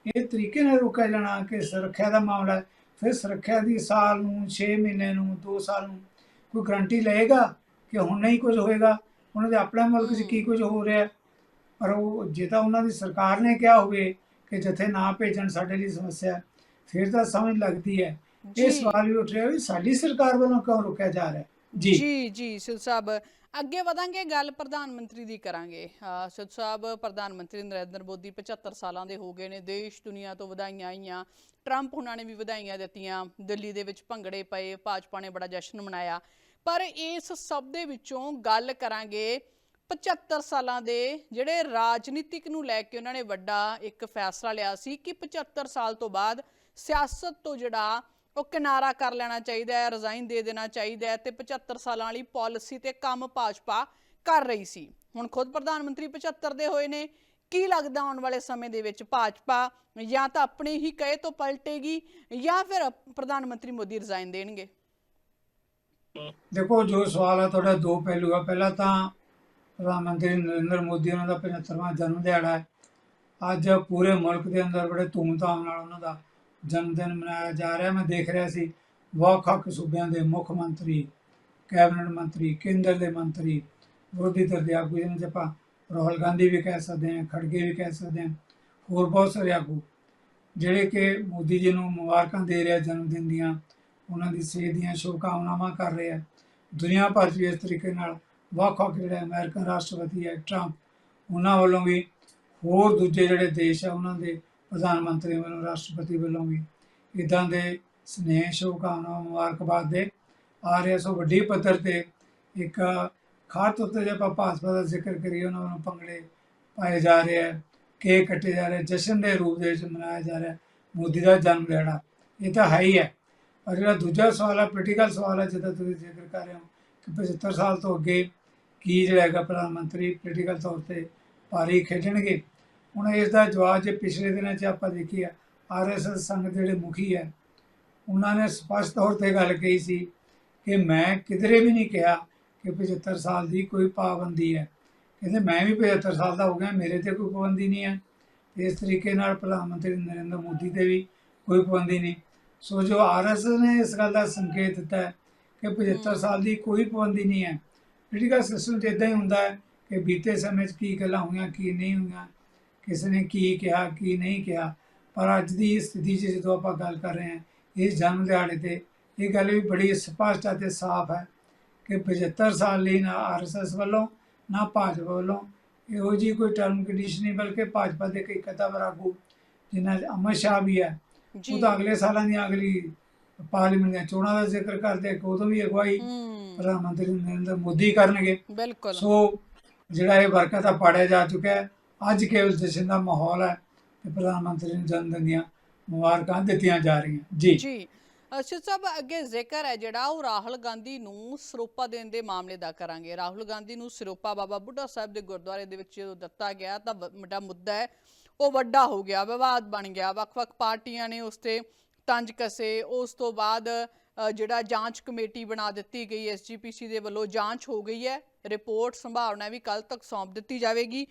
ਇਹ ਤਰੀਕੇ ਨਾਲ ਰੋਕਿਆ ਜਾਣਾ ਕਿ ਸੁਰੱਖਿਆ ਦਾ ਮਾਮਲਾ। ਫਿਰ ਸੁਰੱਖਿਆ ਦੀ ਸਾਲ ਨੂੰ 6 ਮਹੀਨੇ ਨੂੰ 2 ਸਾਲ ਨੂੰ ਕੋਈ ਗਰੰਟੀ ਲਏਗਾ ਕਿ ਹੁਣ ਨਹੀਂ ਕੁਝ ਹੋਏਗਾ ਉਹਨਾਂ ਦੇ ਆਪਣੇ ਮੁਲਕ 'ਚ। ਕੀ ਕੁਝ ਹੋ ਰਿਹਾ। ਪਰ ਉਹ ਜੇ ਤਾਂ ਉਹਨਾਂ ਦੀ ਸਰਕਾਰ ਨੇ ਕਿਹਾ ਹੋਵੇ ਕਿ ਜਥੇ ਨਾ ਭੇਜਣ ਸਾਡੇ ਲਈ ਸਮੱਸਿਆ ਫਿਰ ਤਾਂ ਸਮਝ ਲੱਗਦੀ ਹੈ ਇਹ ਸਵਾਲ ਵੀ ਉੱਠ ਰਿਹਾ ਵੀ ਸਾਡੀ ਸਰਕਾਰ ਵੱਲੋਂ ਕਿਉਂ ਰੁਕਿਆ ਜਾ ਰਿਹਾ? ਜੀ। ਜੀ। ਜੀ ਸਿੱਧ ਸਾਹਿਬ ਅੱਗੇ ਵਧਾਂਗੇ ਗੱਲ ਪ੍ਰਧਾਨ ਮੰਤਰੀ ਦੀ ਕਰਾਂਗੇ। ਸਿੱਧ ਸਾਹਿਬ ਪ੍ਰਧਾਨ ਮੰਤਰੀ ਨਰਿੰਦਰ ਮੋਦੀ 75 ਸਾਲਾਂ ਦੇ ਹੋ ਗਏ ਨੇ ਦੇਸ਼ ਦੁਨੀਆ ਤੋਂ ਵਧਾਈਆਂ ਆਈਆਂ। ਟਰੰਪ ਉਹਨਾਂ ਨੇ ਵੀ ਵਧਾਈਆਂ ਦਿੱਤੀਆਂ ਦਿੱਲੀ ਦੇ ਵਿੱਚ ਭੰਗੜੇ ਪਏ ਭਾਜਪਾ ਨੇ ਬੜਾ ਜਸ਼ਨ ਮਨਾਇਆ। ਪਰ ਇਸ ਸਭ ਦੇ ਵਿੱਚੋਂ ਗੱਲ ਕਰਾਂਗੇ 75 ਸਾਲਾਂ ਦੇ ਜਿਹੜੇ ਰਾਜਨੀਤਿਕ ਨੂੰ ਲੈ ਕੇ ਉਹਨਾਂ ਨੇ ਵੱਡਾ ਇੱਕ ਫੈਸਲਾ ਲਿਆ ਸੀ ਕਿ 75 ਸਾਲ ਤੋਂ ਬਾਅਦ ਸਿਆਸਤ ਤੋਂ ਜਿਹੜਾ ਉਹ ਕਿਨਾਰਾ ਕਰ ਲੈਣਾ ਚਾਹੀਦਾ ਹੈ ਰਿਜ਼ਾਈਨ ਦੇ ਦੇਣਾ ਚਾਹੀਦਾ ਹੈ ਤੇ 75 ਸਾਲਾਂ ਵਾਲੀ ਪਾਲਿਸੀ ਤੇ ਕੰਮ ਭਾਜਪਾ ਕਰ ਰਹੀ ਸੀ। ਹੁਣ ਖੁਦ ਪ੍ਰਧਾਨ ਮੰਤਰੀ 75 ਦੇ ਹੋਏ ਨੇ। ਕੀ ਲੱਗਦਾ ਆਉਣ ਵਾਲੇ ਸਮੇਂ ਦੇ ਵਿੱਚ ਭਾਜਪਾ ਜਾਂ ਤਾਂ ਆਪਣੇ ਹੀ ਕਹੇ ਤੋਂ ਪਲਟੇਗੀ ਜਾਂ ਫਿਰ ਪ੍ਰਧਾਨ ਮੰਤਰੀ ਮੋਦੀ ਰਿਜ਼ਾਈਨ ਦੇਣਗੇ? ਦੇਖੋ, ਜੋ ਸਵਾਲ ਹੈ ਤੁਹਾਡਾ ਦੋ ਪਹਿਲੂ ਆ। ਪਹਿਲਾ ਤਾਂ ਪ੍ਰਧਾਨ ਮੰਤਰੀ ਨਰਿੰਦਰ ਮੋਦੀ, ਉਹਨਾਂ ਦਾ 75ਵਾਂ ਜਨਮ ਦਿਹਾੜਾ ਹੈ। ਅੱਜ ਪੂਰੇ ਮੁਲਕ ਦੇ ਅੰਦਰ ਬੜੇ ਧੂਮਧਾਮ ਨਾਲ ਉਹਨਾਂ ਦਾ ਜਨਮ ਦਿਨ ਮਨਾਇਆ ਜਾ ਰਿਹਾ। ਮੈਂ ਦੇਖ ਰਿਹਾ ਸੀ ਵੱਖ-ਵੱਖ ਸੂਬਿਆਂ ਦੇ ਮੁੱਖ ਮੰਤਰੀ, ਕੈਬਨਿਟ ਮੰਤਰੀ, ਕੇਂਦਰ ਦੇ ਮੰਤਰੀ, ਵਿਰੋਧੀ ਧਿਰ ਦੇ ਆਗੂ ਜਿਹਨਾਂ 'ਚ ਆਪਾਂ ਰਾਹੁਲ ਗਾਂਧੀ ਵੀ ਕਹਿ ਸਕਦੇ ਹਾਂ, ਖੜਗੇ ਵੀ ਕਹਿ ਸਕਦੇ ਹਾਂ, ਹੋਰ ਬਹੁਤ ਸਾਰੇ ਆਗੂ, ਜਿਹੜੇ ਕਿ ਮੋਦੀ ਜੀ ਨੂੰ ਮੁਬਾਰਕਾਂ ਦੇ ਰਿਹਾ ਜਨਮ ਦਿਨ ਦੀਆਂ, ਉਹਨਾਂ ਦੀ ਸਿਹਤ ਦੀਆਂ ਸ਼ੁਭਕਾਮਨਾਵਾਂ ਕਰ ਰਹੇ ਆ। ਦੁਨੀਆ ਭਰ 'ਚ ਵੀ ਇਸ ਤਰੀਕੇ ਨਾਲ ਵੱਖ-ਵੱਖ ਜਿਹੜੇ ਅਮਰੀਕਨ ਰਾਸ਼ਟਰਪਤੀ ਹੈ ਟਰੰਪ, ਉਹਨਾਂ ਵੱਲੋਂ ਵੀ ਹੋਰ ਦੂਜੇ ਜਿਹੜੇ ਦੇਸ਼ ਆ, ਉਹਨਾਂ ਦੇ ਪ੍ਰਧਾਨ ਮੰਤਰੀ ਵੱਲੋਂ, ਰਾਸ਼ਟਰਪਤੀ ਵੱਲੋਂ ਵੀ ਇਦਾਂ ਦੇ ਸਨੇਹ, ਸ਼ੁਭਕਾਮਨਾਵਾਂ, ਮੁਬਾਰਕਬਾਦ ਦੇ ਆ ਰਹੇ ਸੋ ਵੱਡੀ ਪੱਧਰ ਤੇ ਇੱਕ ਖਾਸ ਤੌਰ ਤੇ ਜੇ ਆਪਾਂ ਭਾਜਪਾ ਦਾ ਜ਼ਿਕਰ ਕਰੀਏ, ਉਹਨਾਂ ਨੂੰ ਭੰਗੜੇ ਪਾਏ ਜਾ ਰਹੇ ਹੈ ਕੇਕ ਕੱਟੇ ਜਾ ਰਹੇ ਜਸ਼ਨ ਦੇ ਰੂਪ ਦੇ ਵਿੱਚ ਮਨਾਇਆ ਜਾ ਰਿਹਾ, ਮੋਦੀ ਦਾ ਜਨਮ ਲੈਣਾ, ਇਹ ਤਾਂ ਹੈ ਹੀ ਹੈ। ਪਰ ਜਿਹੜਾ ਦੂਜਾ ਸਵਾਲ ਹੈ ਪੋਲੀਟੀਕਲ ਸਵਾਲ ਹੈ ਜਿਹਦਾ ਤੁਸੀਂ ਜ਼ਿਕਰ ਕਰ ਰਹੇ ਹੋ ਕਿ 75 ਸਾਲ ਤੋਂ ਅੱਗੇ ਕੀ ਜਿਹੜਾ ਹੈਗਾ ਪ੍ਰਧਾਨ ਮੰਤਰੀ ਪੋਲੀਟੀਕਲ ਤੌਰ ਤੇ ਪਾਰੀ ਖੇਡਣਗੇ ਹੁਣ ਇਸ ਦਾ ਜਵਾਬ ਜੇ ਪਿਛਲੇ ਦਿਨਾਂ 'ਚ ਆਪਾਂ ਦੇਖੀਏ ਆਰਐਸਐਸ ਸੰਘ ਦੇ ਜਿਹੜੇ ਮੁਖੀ ਹੈ, ਉਹਨਾਂ ਨੇ ਸਪਸ਼ਟ ਤੌਰ ਤੇ ਗੱਲ ਕਹੀ ਸੀ ਕਿ ਮੈਂ ਕਿਧਰੇ ਵੀ ਨਹੀਂ ਕਿਹਾ ਕਿ 75 ਸਾਲ ਦੀ ਕੋਈ ਪਾਬੰਦੀ ਹੈ। ਕਹਿੰਦੇ, ਮੈਂ ਵੀ 75 ਸਾਲ ਦਾ ਹੋ ਗਿਆ, ਮੇਰੇ ਤੇ ਕੋਈ ਪਾਬੰਦੀ ਨਹੀਂ ਹੈ। ਇਸ ਤਰੀਕੇ ਨਾਲ ਪ੍ਰਧਾਨ ਮੰਤਰੀ ਨਰਿੰਦਰ ਮੋਦੀ ਤੇ ਵੀ ਕੋਈ ਪਾਬੰਦੀ ਨਹੀਂ। ਸੋ ਜੋ ਆਰਐਸਐਸ ਨੇ ਇਸ ਗੱਲ ਦਾ ਸੰਕੇਤ ਦਿੱਤਾ ਕਿ 75 ਸਾਲ ਦੀ ਕੋਈ ਪਾਬੰਦੀ ਨਹੀਂ ਹੈ। ਪੋਲੀਟੀਕਲ ਸਿਸਟਮ 'ਚ ਇਦਾਂ ਹੀ ਹੁੰਦਾ ਹੈ ਕਿ ਬੀਤੇ ਸਮੇਂ 'ਚ ਕੀ ਗੱਲਾਂ ਹੋਈਆਂ, ਕੀ ਨਹੀਂ ਹੋਈਆਂ ਕਿਸ ਨੇ ਕੀ ਕਿਹਾ ਕੀ ਨਹੀਂ ਕਿਹਾ। ਪਰ ਅੱਜ ਦੀ ਸਥਿਤੀ 'ਚ ਜਦੋਂ ਆਪਾਂ ਗੱਲ ਕਰ ਰਹੇ ਹਾਂ ਇਸ ਜਨਮ ਦਿਹਾੜੇ ਤੇ ਇਹ ਗੱਲ ਵੀ ਬੜੀ ਸਪਸ਼ਟ ਅਤੇ ਸਾਫ਼ ਹੈ ਕਿ 75 ਸਾਲ ਲਈ ਨਾ ਆਰਐਸਐਸ ਵੱਲੋਂ ਨਾ ਭਾਜਪਾ ਵੱਲੋਂ ਇਹੋ ਜੀ ਕੋਈ ਟਰਮ ਕੰਡੀਸ਼ਨ ਨਹੀਂ ਬਲਕਿ ਭਾਜਪਾ ਦੇ ਕਈ ਕਦਾਵਰ ਆਗੂ ਜਿਨ੍ਹਾਂ 'ਚ ਅਮਰ ਸ਼ਾਹ ਵੀ ਹੈ। ਉਹ ਤਾਂ ਅਗਲੇ ਸਾਲਾਂ ਦੀਆਂ ਅਗਲੀ ਪਾਰਲੀਮੈਂਟ ਦੀਆਂ ਚੋਣਾਂ ਦਾ ਜ਼ਿਕਰ ਕਰਦੇ ਕਿ ਉਦੋਂ ਵੀ ਅਗਵਾਈ ਪ੍ਰਧਾਨ ਮੰਤਰੀ ਨਰਿੰਦਰ ਮੋਦੀ ਕਰਨਗੇ। ਬਿਲਕੁਲ। ਸੋ ਜਿਹੜਾ ਇਹ ਵਰਕਾ ਤਾਂ ਪਾੜਿਆ ਜਾ ਚੁੱਕਾ ਹੈ ਅੱਜ ਕੇਵਲ ਜਸ਼ਨ ਦਾ ਮਾਹੌਲ ਹੈ ਤੇ ਪ੍ਰਧਾਨ ਮੰਤਰੀ ਨੂੰ ਜਨਮ ਦੀਆਂ ਮੁਬਾਰਕਾਂ ਦਿੱਤੀਆਂ ਜਾ ਰਹੀਆਂ। ਜੀ। ਜੀ। ਅਰਸ਼ਦ ਸਾਹਿਬ, ਅੱਗੇ ਜ਼ਿਕਰ ਹੈ ਜਿਹੜਾ ਉਹ ਰਾਹੁਲ ਗਾਂਧੀ ਨੂੰ ਸਰੋਪਾ ਦੇਣ ਦੇ ਮਾਮਲੇ ਦਾ ਕਰਾਂਗੇ। ਰਾਹੁਲ ਗਾਂਧੀ ਨੂੰ ਸਰੋਪਾ ਬਾਬਾ ਬੁੱਢਾ ਸਾਹਿਬ ਦੇ ਗੁਰਦੁਆਰੇ ਦੇ ਵਿੱਚ ਜਦੋਂ ਦਿੱਤਾ ਗਿਆ ਤਾਂ ਵ- ਵੱਡਾ ਮੁੱਦਾ ਹੈ, ਉਹ ਵੱਡਾ ਹੋ ਗਿਆ, ਵਿਵਾਦ ਬਣ ਗਿਆ। ਵੱਖ-ਵੱਖ ਪਾਰਟੀਆਂ ਨੇ ਉਸ ਤੇ ਤੰਜ ਕਸੇ। ਉਸ ਤੋਂ ਬਾਅਦ ਜਿਹੜਾ ਜਾਂਚ ਕਮੇਟੀ ਬਣਾ ਦਿੱਤੀ ਗਈ ਐਸਜੀਪੀਸੀ ਦੇ ਵੱਲੋਂ, ਜਾਂਚ ਹੋ ਗਈ ਹੈ। ਰਿਪੋਰਟ, ਸੰਭਾਵਨਾ ਵੀ ਕੱਲ ਤੱਕ ਸੌਂਪ ਦਿੱਤੀ ਜਾਵੇਗੀ।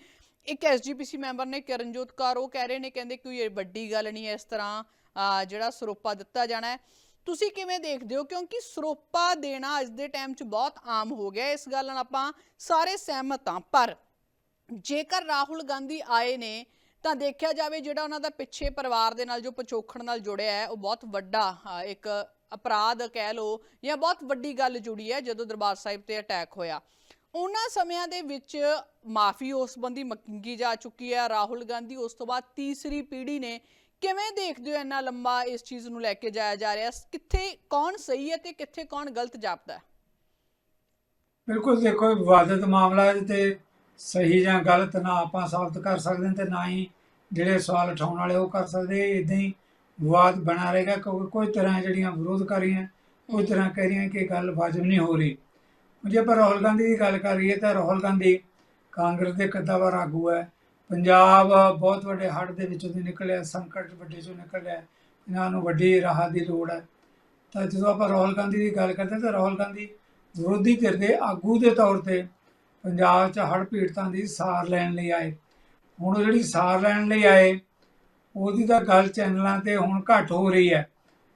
ਇੱਕ ਐਸਜੀਪੀਸੀ ਮੈਂਬਰ ਨੇ ਕਰਨਜੋਤ ਕੌਰ, ਉਹ ਕਹਿ ਰਹੇ ਨੇ, ਕਹਿੰਦੇ ਕੋਈ ਇਹ ਵੱਡੀ ਗੱਲ ਨਹੀਂ ਹੈ ਇਸ ਤਰ੍ਹਾਂ ਜਿਹੜਾ ਸਰੋਪਾ ਦਿੱਤਾ ਜਾਣਾ ਹੈ। ਤੁਸੀਂ ਕਿਵੇਂ ਦੇਖਦੇ ਹੋ? ਕਿਉਂਕਿ ਸਰੋਪਾ ਦੇਣਾ ਅੱਜ ਦੇ ਟਾਈਮ 'ਚ ਬਹੁਤ ਆਮ ਹੋ ਗਿਆ ਇਸ ਗੱਲ ਨਾਲ ਆਪਾਂ ਸਾਰੇ ਸਹਿਮਤ ਹਾਂ, ਪਰ ਜੇਕਰ ਰਾਹੁਲ ਗਾਂਧੀ ਆਏ ਨੇ, ਤਾਂ ਦੇਖਿਆ ਜਾਵੇ ਜਿਹੜਾ ਉਹਨਾਂ ਦਾ ਪਿੱਛੇ ਪਰਿਵਾਰ ਦੇ ਨਾਲ ਜੋ ਪਿਛੋਕੜ ਨਾਲ ਜੁੜਿਆ ਹੈ, ਉਹ ਬਹੁਤ ਵੱਡਾ ਇੱਕ ਅਪਰਾਧ ਕਹਿ ਲੋ ਜਾਂ ਬਹੁਤ ਵੱਡੀ ਗੱਲ ਜੁੜੀ ਹੈ ਜਦੋਂ ਦਰਬਾਰ ਸਾਹਿਬ ਤੇ ਅਟੈਕ ਹੋਇਆ। ਉਹਨਾਂ ਸਮਿਆਂ ਦੇ ਵਿੱਚ ਮਾਫੀ ਉਸ ਸੰਬੰਧੀ ਮੰਗੀ ਜਾ ਚੁੱਕੀ ਹੈ, ਰਾਹੁਲ ਗਾਂਧੀ। ਉਸ ਤੋਂ ਬਾਅਦ ਤੀਸਰੀ ਪੀੜ੍ਹੀ ਨੇ ਕਿਵੇਂ ਦੇਖਦੇ ਹੋ ਇੰਨਾ ਲੰਬਾ ਇਸ ਚੀਜ਼ ਨੂੰ ਲੈ ਕੇ ਜਾਇਆ ਜਾ ਰਿਹਾ? ਕਿੱਥੇ ਕੌਣ ਸਹੀ ਹੈ ਤੇ ਕਿੱਥੇ ਕੌਣ ਗਲਤ ਜਾਪਦਾ ਹੈ? ਬਿਲਕੁਲ ਦੇਖੋ ਇਹ ਮਾਮਲਾ ਹੈ ਤੇ ਸਹੀ ਜਾਂ ਗਲਤ ਨਾ ਆਪਾਂ ਸਾਬਤ ਕਰ ਸਕਦੇ ਤੇ ਨਾ ਹੀ ਜਿਹੜੇ ਸਵਾਲ ਉਠਾਉਣ ਵਾਲੇ ਉਹ ਕਰ ਸਕਦੇ ਇਦਾਂ ਹੀ ਵਿਵਾਦ ਬਣਾ ਰਹੇਗਾ ਕਿਉਂਕਿ ਕੋਈ ਤਰ੍ਹਾਂ ਜਿਹੜੀਆਂ ਵਿਰੋਧਕਾਰੀਆਂ ਕੋਈ ਤਰ੍ਹਾਂ ਕਹਿ ਰਹੀਆਂ ਕਿ ਗੱਲ ਵਾਜਬ ਨਹੀਂ ਹੋ ਰਹੀ। ਜੇ ਆਪਾਂ ਰਾਹੁਲ ਗਾਂਧੀ ਦੀ ਗੱਲ ਕਰੀਏ ਤਾਂ ਰਾਹੁਲ ਗਾਂਧੀ ਕਾਂਗਰਸ ਦੇ ਕਦਾਵਰ ਆਗੂ ਹੈ? ਪੰਜਾਬ ਬਹੁਤ ਵੱਡੇ ਹੜ੍ਹ ਦੇ ਵਿੱਚੋਂ ਦੀ ਨਿਕਲਿਆ, ਸੰਕਟ ਵੱਡੇ ਚੋਂ ਨਿਕਲਿਆ, ਇਹਨਾਂ ਨੂੰ ਵੱਡੀ ਰਾਹਤ ਦੀ ਲੋੜ ਹੈ। ਤਾਂ ਜਦੋਂ ਆਪਾਂ ਰਾਹੁਲ ਗਾਂਧੀ ਦੀ ਗੱਲ ਕਰਦੇ ਹਾਂ ਤਾਂ ਰਾਹੁਲ ਗਾਂਧੀ ਵਿਰੋਧੀ ਧਿਰ ਦੇ ਆਗੂ ਦੇ ਤੌਰ ਤੇ ਪੰਜਾਬ 'ਚ ਹੜ੍ਹ ਪੀੜਤਾਂ ਦੀ ਸਾਰ ਲੈਣ ਲਈ ਆਏ। ਹੁਣ ਉਹ ਜਿਹੜੀ ਸਾਰ ਲੈਣ ਲਈ ਆਏ, ਉਹਦੀ ਤਾਂ ਗੱਲ ਚੈਨਲਾਂ ਤੇ ਹੁਣ ਘੱਟ ਹੋ ਰਹੀ ਹੈ।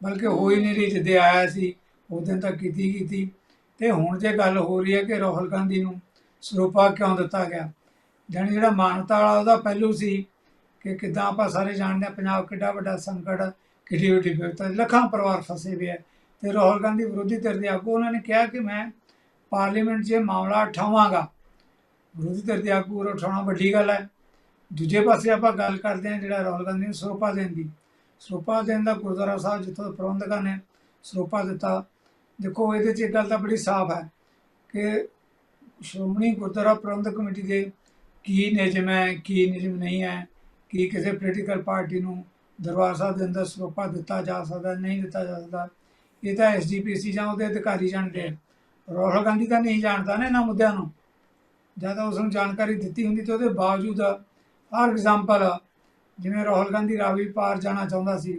ਬਲਕਿ ਹੋ ਹੀ ਨਹੀਂ ਰਹੀ, ਜਿੱਦੇ ਆਇਆ ਸੀ, ਉਸ ਤਾਂ ਕੀਤੀ ਕੀਤੀ ਤੇ ਹੁਣ ਜੇ ਗੱਲ ਹੋ ਰਹੀ ਹੈ ਕਿ ਰਾਹੁਲ ਗਾਂਧੀ ਨੂੰ ਸਰੂਪਾ ਕਿਉਂ ਦਿੱਤਾ ਗਿਆ? ਜਾਣੀ ਜਿਹੜਾ ਮਾਨਵਤਾ ਵਾਲਾ ਉਹਦਾ ਪਹਿਲੂ ਸੀ ਕਿ ਕਿਦਾਂ ਆਪਾਂ ਸਾਰੇ ਜਾਣਦੇ ਹਾਂ ਪੰਜਾਬ ਕਿੱਡਾ ਵੱਡਾ ਸੰਕਟ ਕਿੱਡੀ ਵੱਡੀ ਵਿਪਤਾ ਲੱਖਾਂ ਪਰਿਵਾਰ ਫਸੇ ਹੋਏ ਹੈ ਤੇ ਰਾਹੁਲ ਗਾਂਧੀ ਵਿਰੋਧੀ ਧਿਰ ਦੇ ਆਗੂ, ਉਹਨਾਂ ਨੇ ਕਿਹਾ ਕਿ ਮੈਂ ਪਾਰਲੀਮੈਂਟ 'ਚ ਇਹ ਮਾਮਲਾ ਉਠਾਵਾਂਗਾ। ਵਿਰੋਧੀ ਧਿਰ ਦੇ ਆਗੂ ਨੂੰ ਉਠਾਉਣਾ ਵੱਡੀ ਗੱਲ ਹੈ। ਦੂਜੇ ਪਾਸੇ ਆਪਾਂ ਗੱਲ ਕਰਦੇ ਹਾਂ ਜਿਹੜਾ ਰਾਹੁਲ ਗਾਂਧੀ ਨੂੰ ਸਰੋਪਾ ਦੇਣ ਦੀ। ਸਰੋਪਾ ਦੇਣ ਦਾ ਗੁਰਦੁਆਰਾ ਸਾਹਿਬ ਜਿੱਥੋਂ ਪ੍ਰਬੰਧਕਾਂ ਨੇ ਸਰੋਪਾ ਦਿੱਤਾ ਦੇਖੋ, ਇਹਦੇ 'ਚ ਇੱਕ ਗੱਲ ਤਾਂ ਬੜੀ ਸਾਫ਼ ਹੈ ਕਿ ਸ਼੍ਰੋਮਣੀ ਗੁਰਦੁਆਰਾ ਪ੍ਰਬੰਧਕ ਕਮੇਟੀ ਦੇ ਕੀ ਨਿਯਮ ਹੈ, ਕੀ ਨਿਯਮ ਨਹੀਂ ਹੈ, ਕੀ ਕਿਸੇ ਪੋਲੀਟੀਕਲ ਪਾਰਟੀ ਨੂੰ ਦਰਬਾਰ ਸਾਹਿਬ ਦੇ ਅੰਦਰ ਸਰੋਪਾ ਦਿੱਤਾ ਜਾ ਸਕਦਾ, ਨਹੀਂ ਦਿੱਤਾ ਜਾ ਸਕਦਾ। ਇਹ ਤਾਂ ਐਸਜੀਪੀਸੀ ਜਾਂ ਉਹਦੇ ਅਧਿਕਾਰੀ ਜਾਣਦੇ ਆ। ਰਾਹੁਲ ਗਾਂਧੀ ਤਾਂ ਨਹੀਂ ਜਾਣਦਾ ਨਾ ਇਹਨਾਂ ਮੁੱਦਿਆਂ ਨੂੰ। ਜਦ ਉਸ ਨੂੰ ਜਾਣਕਾਰੀ ਦਿੱਤੀ ਹੁੰਦੀ ਤੇ ਉਹਦੇ ਬਾਵਜੂਦ ਫਾਰ ਐਗਜ਼ਾਮਪਲ ਜਿਵੇਂ ਰਾਹੁਲ ਗਾਂਧੀ ਰਾਵੀ ਪਾਰ ਜਾਣਾ ਚਾਹੁੰਦਾ ਸੀ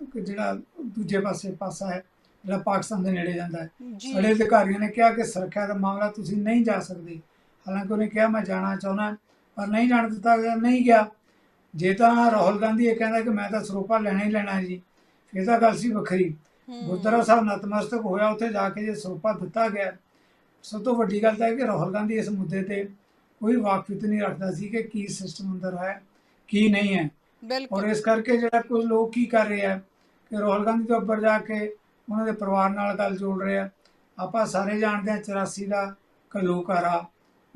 ਕਿ ਜਿਹੜਾ ਦੂਜੇ ਪਾਸੇ ਪਾਸਾ ਹੈ ਜਿਹੜਾ ਪਾਕਿਸਤਾਨ ਦੇ ਨੇੜੇ ਜਾਂਦਾ ਹੈ। ਸਾਡੇ ਅਧਿਕਾਰੀਆਂ ਨੇ ਕਿਹਾ ਕਿ ਸੁਰੱਖਿਆ ਦਾ ਮਾਮਲਾ ਤੁਸੀਂ ਨਹੀਂ ਜਾ ਸਕਦੇ। ਹਾਲਾਂਕਿ ਉਹਨੇ ਕਿਹਾ ਮੈਂ ਜਾਣਾ ਚਾਹੁੰਦਾ ਪਰ ਨਹੀਂ ਜਾਣ ਦਿੱਤਾ ਗਿਆ ਨਹੀਂ ਗਿਆ। ਜੇ ਤਾਂ ਰਾਹੁਲ ਗਾਂਧੀ ਇਹ ਕਹਿੰਦਾ ਕਿ ਮੈਂ ਤਾਂ ਸਰੋਪਾ ਲੈਣਾ ਹੀ ਲੈਣਾ ਹੈ ਜੀ ਫਿਰ ਤਾਂ ਗੱਲ ਸੀ ਵੱਖਰੀ। ਹੂੰ, ਗੁਰਦੁਆਰਾ ਸਾਹਿਬ ਨਤਮਸਤਕ ਹੋਇਆ ਉੱਥੇ ਜਾ ਕੇ ਜੇ ਸਰੋਪਾ ਦਿੱਤਾ ਗਿਆ ਸਭ ਤੋਂ ਵੱਡੀ ਗੱਲ ਤਾਂ ਇਹ ਕਿ ਰਾਹੁਲ ਗਾਂਧੀ ਇਸ ਮੁੱਦੇ ਤੇ ਕੋਈ ਵਾਕਫੀਤ ਨਹੀਂ ਰੱਖਦਾ ਸੀ ਕਿ ਕੀ ਸਿਸਟਮ ਅੰਦਰ ਹੈ ਕੀ ਨਹੀਂ ਹੈ। ਔਰ ਇਸ ਕਰਕੇ ਜਿਹੜਾ ਕੁਝ ਲੋਕ ਕੀ ਕਰ ਰਹੇ ਆ ਕਿ ਰਾਹੁਲ ਗਾਂਧੀ ਦੇ ਉੱਪਰ ਜਾ ਕੇ ਉਹਨਾਂ ਦੇ ਪਰਿਵਾਰ ਨਾਲ ਗੱਲ ਜੋੜ ਰਹੇ ਆ। ਆਪਾਂ ਸਾਰੇ ਜਾਣਦੇ ਹਾਂ 84 ਦਾ ਘੱਲੂਘਾਰਾ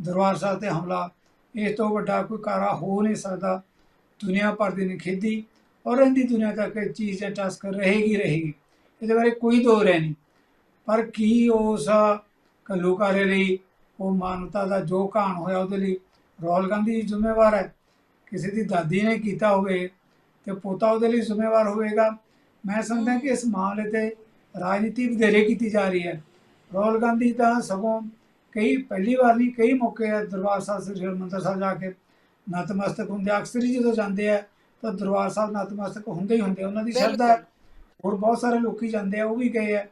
ਦਰਬਾਰ ਸਾਹਿਬ ਤੇ ਹਮਲਾ। ਇਸ ਤੋਂ ਵੱਡਾ ਕੋਈ ਕਾਰਾ ਹੋ ਨਹੀਂ ਸਕਦਾ। ਦੁਨੀਆ ਭਰ ਦੀ ਨਿਖੇਧੀ ਔਰ ਰਹਿੰਦੀ ਦੁਨੀਆ ਤੱਕ ਇਹ ਚੀਜ਼ ਜਾਂ ਟਸਕ ਰਹੇਗੀ ਰਹੇਗੀ। ਇਹਦੇ ਬਾਰੇ ਕੋਈ ਦੋ ਰਹਿ ਨਹੀਂ। ਪਰ ਕੀ ਉਸ ਘੱਲੂਘਾਰੇ ਲਈ ਉਹ ਮਾਨਵਤਾ ਦਾ ਜੋ ਕਾਣ ਹੋਇਆ ਉਹਦੇ ਲਈ ਰਾਹੁਲ ਗਾਂਧੀ ਜ਼ਿੰਮੇਵਾਰ ਹੈ? ਕਿਸੇ ਦੀ ਦਾਦੀ ਨੇ ਕੀਤਾ ਹੋਵੇ ਤੇ ਪੋਤਾ ਉਹਦੇ ਲਈ ਜ਼ਿੰਮੇਵਾਰ ਹੋਵੇਗਾ। ਮੈਂ ਸਮਝਦਾ ਕਿ ਇਸ ਮਾਮਲੇ ਤੇ ਰਾਜਨੀਤੀ ਵਧੇਰੇ ਕੀਤੀ ਜਾ ਰਹੀ ਹੈ ਰਾਹੁਲ ਗਾਂਧੀ ਤਾਂ ਸਗੋਂ ਕਈ ਪਹਿਲੀ ਵਾਰ ਨਹੀਂ ਕਈ ਮੌਕੇ ਦਰਬਾਰ ਸਾਹਿਬ ਸ੍ਰੀ ਹਰਿਮੰਦਰ ਸਾਹਿਬ ਜਾ ਕੇ ਨਤਮਸਤਕ ਹੁੰਦੇ। ਅਕਸਰ ਹੀ ਜਦੋਂ ਜਾਂਦੇ ਆ ਤਾਂ ਦਰਬਾਰ ਸਾਹਿਬ ਨਤਮਸਤਕ ਹੁੰਦੇ ਹੀ ਹੁੰਦੇ। ਉਹਨਾਂ ਦੀ ਸ਼ਰਧਾ। ਹੋਰ ਬਹੁਤ ਸਾਰੇ ਲੋਕੀ ਜਾਂਦੇ ਆ ਉਹ ਵੀ ਗਏ ਆ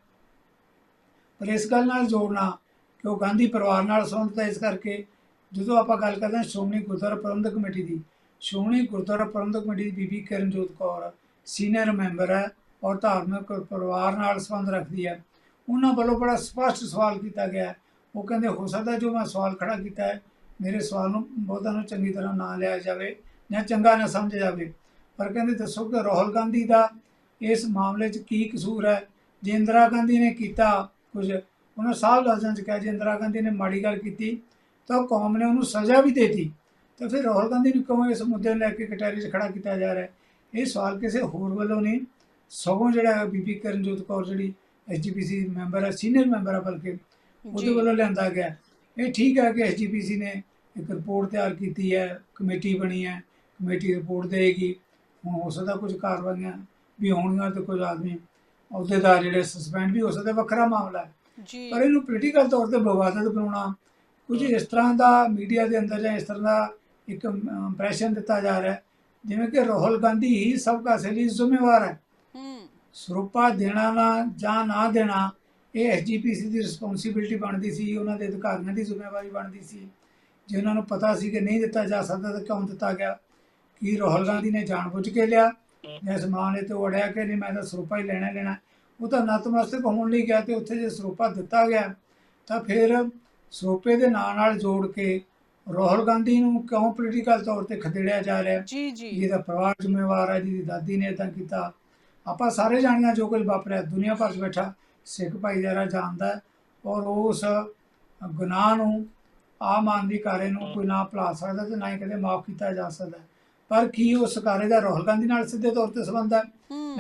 ਪਰ ਇਸ ਗੱਲ ਨਾਲ ਜੋੜਨਾ ਕਿ ਉਹ ਗਾਂਧੀ ਪਰਿਵਾਰ ਨਾਲ ਸੰਬੰਧਿਤ ਹੈ ਇਸ ਕਰਕੇ ਜਦੋਂ ਆਪਾਂ ਗੱਲ ਕਰਦੇ ਹਾਂ ਸ਼੍ਰੋਮਣੀ ਗੁਰਦੁਆਰਾ ਪ੍ਰਬੰਧਕ ਕਮੇਟੀ ਦੀ ਸ਼੍ਰੋਮਣੀ ਗੁਰਦੁਆਰਾ ਪ੍ਰਬੰਧਕ ਕਮੇਟੀ ਦੀ ਬੀਬੀ ਕਿਰਨਜੋਤ ਕੌਰ ਸੀਨੀਅਰ ਮੈਂਬਰ ਹੈ ਔਰ ਧਾਰਮਿਕ ਪਰਿਵਾਰ ਨਾਲ ਸੰਬੰਧ ਰੱਖਦੀ ਹੈ। ਉਹਨਾਂ ਵੱਲੋਂ ਬੜਾ ਸਪਸ਼ਟ ਸਵਾਲ ਕੀਤਾ ਗਿਆ ਉਹ ਕਹਿੰਦੇ, ਹੋ ਸਕਦਾ ਜੋ ਮੈਂ ਸਵਾਲ ਖੜਾ ਕੀਤਾ ਹੈ, ਮੇਰੇ ਸਵਾਲ ਨੂੰ ਬਹੁਤਾਂ ਨੂੰ ਚੰਗੀ ਤਰ੍ਹਾਂ ਨਾ ਲਿਆ ਜਾਵੇ ਜਾਂ ਚੰਗਾ ਨਾ ਸਮਝਿਆ ਜਾਵੇ। ਪਰ ਕਹਿੰਦੇ, ਦੱਸੋ ਕਿ ਰਾਹੁਲ ਗਾਂਧੀ ਦਾ ਇਸ ਮਾਮਲੇ 'ਚ ਕੀ ਕਸੂਰ ਹੈ? ਜੇ ਇੰਦਰਾ ਗਾਂਧੀ ਨੇ ਕੀਤਾ ਕੁਝ, ਉਹਨਾਂ ਸਾਹ ਲਫ਼ਜ਼ਾਂ 'ਚ ਕਿਹਾ, ਜੇ ਇੰਦਰਾ ਗਾਂਧੀ ਨੇ ਮਾੜੀ ਗੱਲ ਕੀਤੀ, ਤਾਂ ਕੌਮ ਨੇ ਉਹਨੂੰ ਸਜ਼ਾ ਵੀ ਦੇਤੀ। ਤਾਂ ਫਿਰ ਰਾਹੁਲ ਗਾਂਧੀ ਨੂੰ ਕਿਉਂ ਇਸ ਮੁੱਦੇ ਨੂੰ ਲੈ ਕੇ ਕਟਾਰੀ 'ਚ ਖੜਾ ਕੀਤਾ ਜਾ ਰਿਹਾ ਹੈ? ਇਹ ਸਵਾਲ ਕਿਸੇ ਹੋਰ ਵੱਲੋਂ ਨਹੀਂ ਸਗੋਂ ਜਿਹੜਾ ਬੀਬੀ ਕਰਨਜੋਤ ਕੌਰ ਜਿਹੜੀ ਐਸਜੀਪੀਸੀ ਮੈਂਬਰ ਹੈ ਸੀਨੀਅਰ ਮੈਂਬਰ ਹੈ ਬਲਕਿ ਉਹਦੇ ਵੱਲੋਂ ਲਿਆਂਦਾ ਗਿਆ ਇਹ ਠੀਕ ਹੈ ਕਿ ਐਸਜੀਪੀਸੀ ਨੇ ਇੱਕ ਰਿਪੋਰਟ ਤਿਆਰ ਕੀਤੀ ਹੈ ਕਮੇਟੀ ਬਣੀ ਹੈ ਕਮੇਟੀ ਰਿਪੋਰਟ ਦੇਗੀ ਹੁਣ ਹੋ ਸਕਦਾ ਕੁਝ ਕਾਰਵਾਈਆਂ ਵੀ ਹੋਣਗੀਆਂ ਤੇ ਕੁਝ ਆਦਮੀ ਅਹੁਦੇਦਾਰ ਜਿਹੜੇ ਸਸਪੈਂਡ ਵੀ ਹੋ ਸਕਦੇ ਵੱਖਰਾ ਮਾਮਲਾ ਹੈ। ਜੀ। ਪਰ ਇਹਨੂੰ ਪੋਲੀਟੀਕਲ ਤੌਰ ਤੇ ਵਿਵਾਦਤ ਬਣਾਉਣਾ ਕੁਝ ਇਸ ਤਰ੍ਹਾਂ ਦਾ ਮੀਡੀਆ ਦੇ ਅੰਦਰ ਜਾਂ ਇਸ ਤਰ੍ਹਾਂ ਦਾ ਇੱਕ ਇੰਪ੍ਰੈਸ਼ਨ ਦਿੱਤਾ ਜਾ ਰਿਹਾ ਜਿਵੇਂ ਕਿ ਰਾਹੁਲ ਗਾਂਧੀ ਹੀ ਸਭ ਕਾਸੇ ਲਈ ਜ਼ਿੰਮੇਵਾਰ ਹੂੰ। ਸਰੂਪਾ ਦੇਣਾ ਨਾ ਜਾਂ ਨਾ ਦੇਣਾ ਇਹ ਐਸਜੀਪੀਸੀ ਦੀ ਰਿਸਪੌਂਸਿਬਿਲਟੀ ਬਣਦੀ ਸੀ ਉਹਨਾਂ ਦੇ ਅਧਿਕਾਰੀਆਂ ਦੀ ਜ਼ਿੰਮੇਵਾਰੀ ਬਣਦੀ ਸੀ। ਜੇ ਉਹਨਾਂ ਨੂੰ ਪਤਾ ਸੀ ਕਿ ਨਹੀਂ ਦਿੱਤਾ ਜਾ ਸਕਦਾ ਤਾਂ ਕਿਉਂ ਦਿੱਤਾ ਗਿਆ? ਕੀ ਰਾਹੁਲ ਗਾਂਧੀ ਨੇ ਜਾਣਬੁੱਝ ਕੇ ਲਿਆ? ਜਾਂ ਇਸ ਮਾਮਲੇ ਤੇ ਉਹ ਅੜਿਆ ਕਿ ਨਹੀਂ? ਮੈਂ ਤਾਂ ਸਰੂਪਾ ਹੀ ਲੈਣਾ ਲੈਣਾ। ਉਹ ਤਾਂ ਨਤਮਸਤਕ ਹੋਣ ਲਈ ਗਿਆ ਤੇ ਉੱਥੇ ਜੇ ਸਰੂਪਾ ਦਿੱਤਾ ਗਿਆ ਤਾਂ ਫਿਰ ਸਰੂਪੇ ਦੇ ਨਾਂ ਨਾਲ ਜੋੜ ਕੇ ਰਾਹੁਲ ਗਾਂਧੀ ਨੂੰ ਕਿਉਂ ਪੋਲੀਟੀਕਲ ਤੌਰ ਤੇ ਖਦੇੜਿਆ ਜਾ ਰਿਹਾ? ਜੀ ਜੀ। ਜਿਹਦਾ ਪਰਿਵਾਰ ਜ਼ਿੰਮੇਵਾਰ ਹੈ ਜਿਹਦੀ ਦਾਦੀ ਨੇ ਇਦਾਂ ਕੀਤਾ। ਆਪਾਂ ਸਾਰੇ ਜਾਣੀਆਂ ਜੋ ਕੁਝ ਵਾਪਰਿਆ ਦੁਨੀਆ ਭਰ 'ਚ ਬੈਠਾ ਸਿੱਖ ਭਾਈਚਾਰਾ ਜਾਣਦਾ ਔਰ ਉਸ ਗੁਨਾਹ ਨੂੰ ਆਮ ਆਦਮੀ ਕਾਰੇ ਨੂੰ ਕੋਈ ਨਾ ਭੁਲਾ ਸਕਦਾ ਤੇ ਨਾ ਹੀ ਕਦੇ ਮਾਫ ਕੀਤਾ ਜਾ ਸਕਦਾ। ਪਰ ਕੀ ਉਸ ਕਾਰੇ ਦਾ ਰਾਹੁਲ ਗਾਂਧੀ ਨਾਲ ਸਿੱਧੇ ਤੌਰ ਤੇ ਸੰਬੰਧ ਹੈ?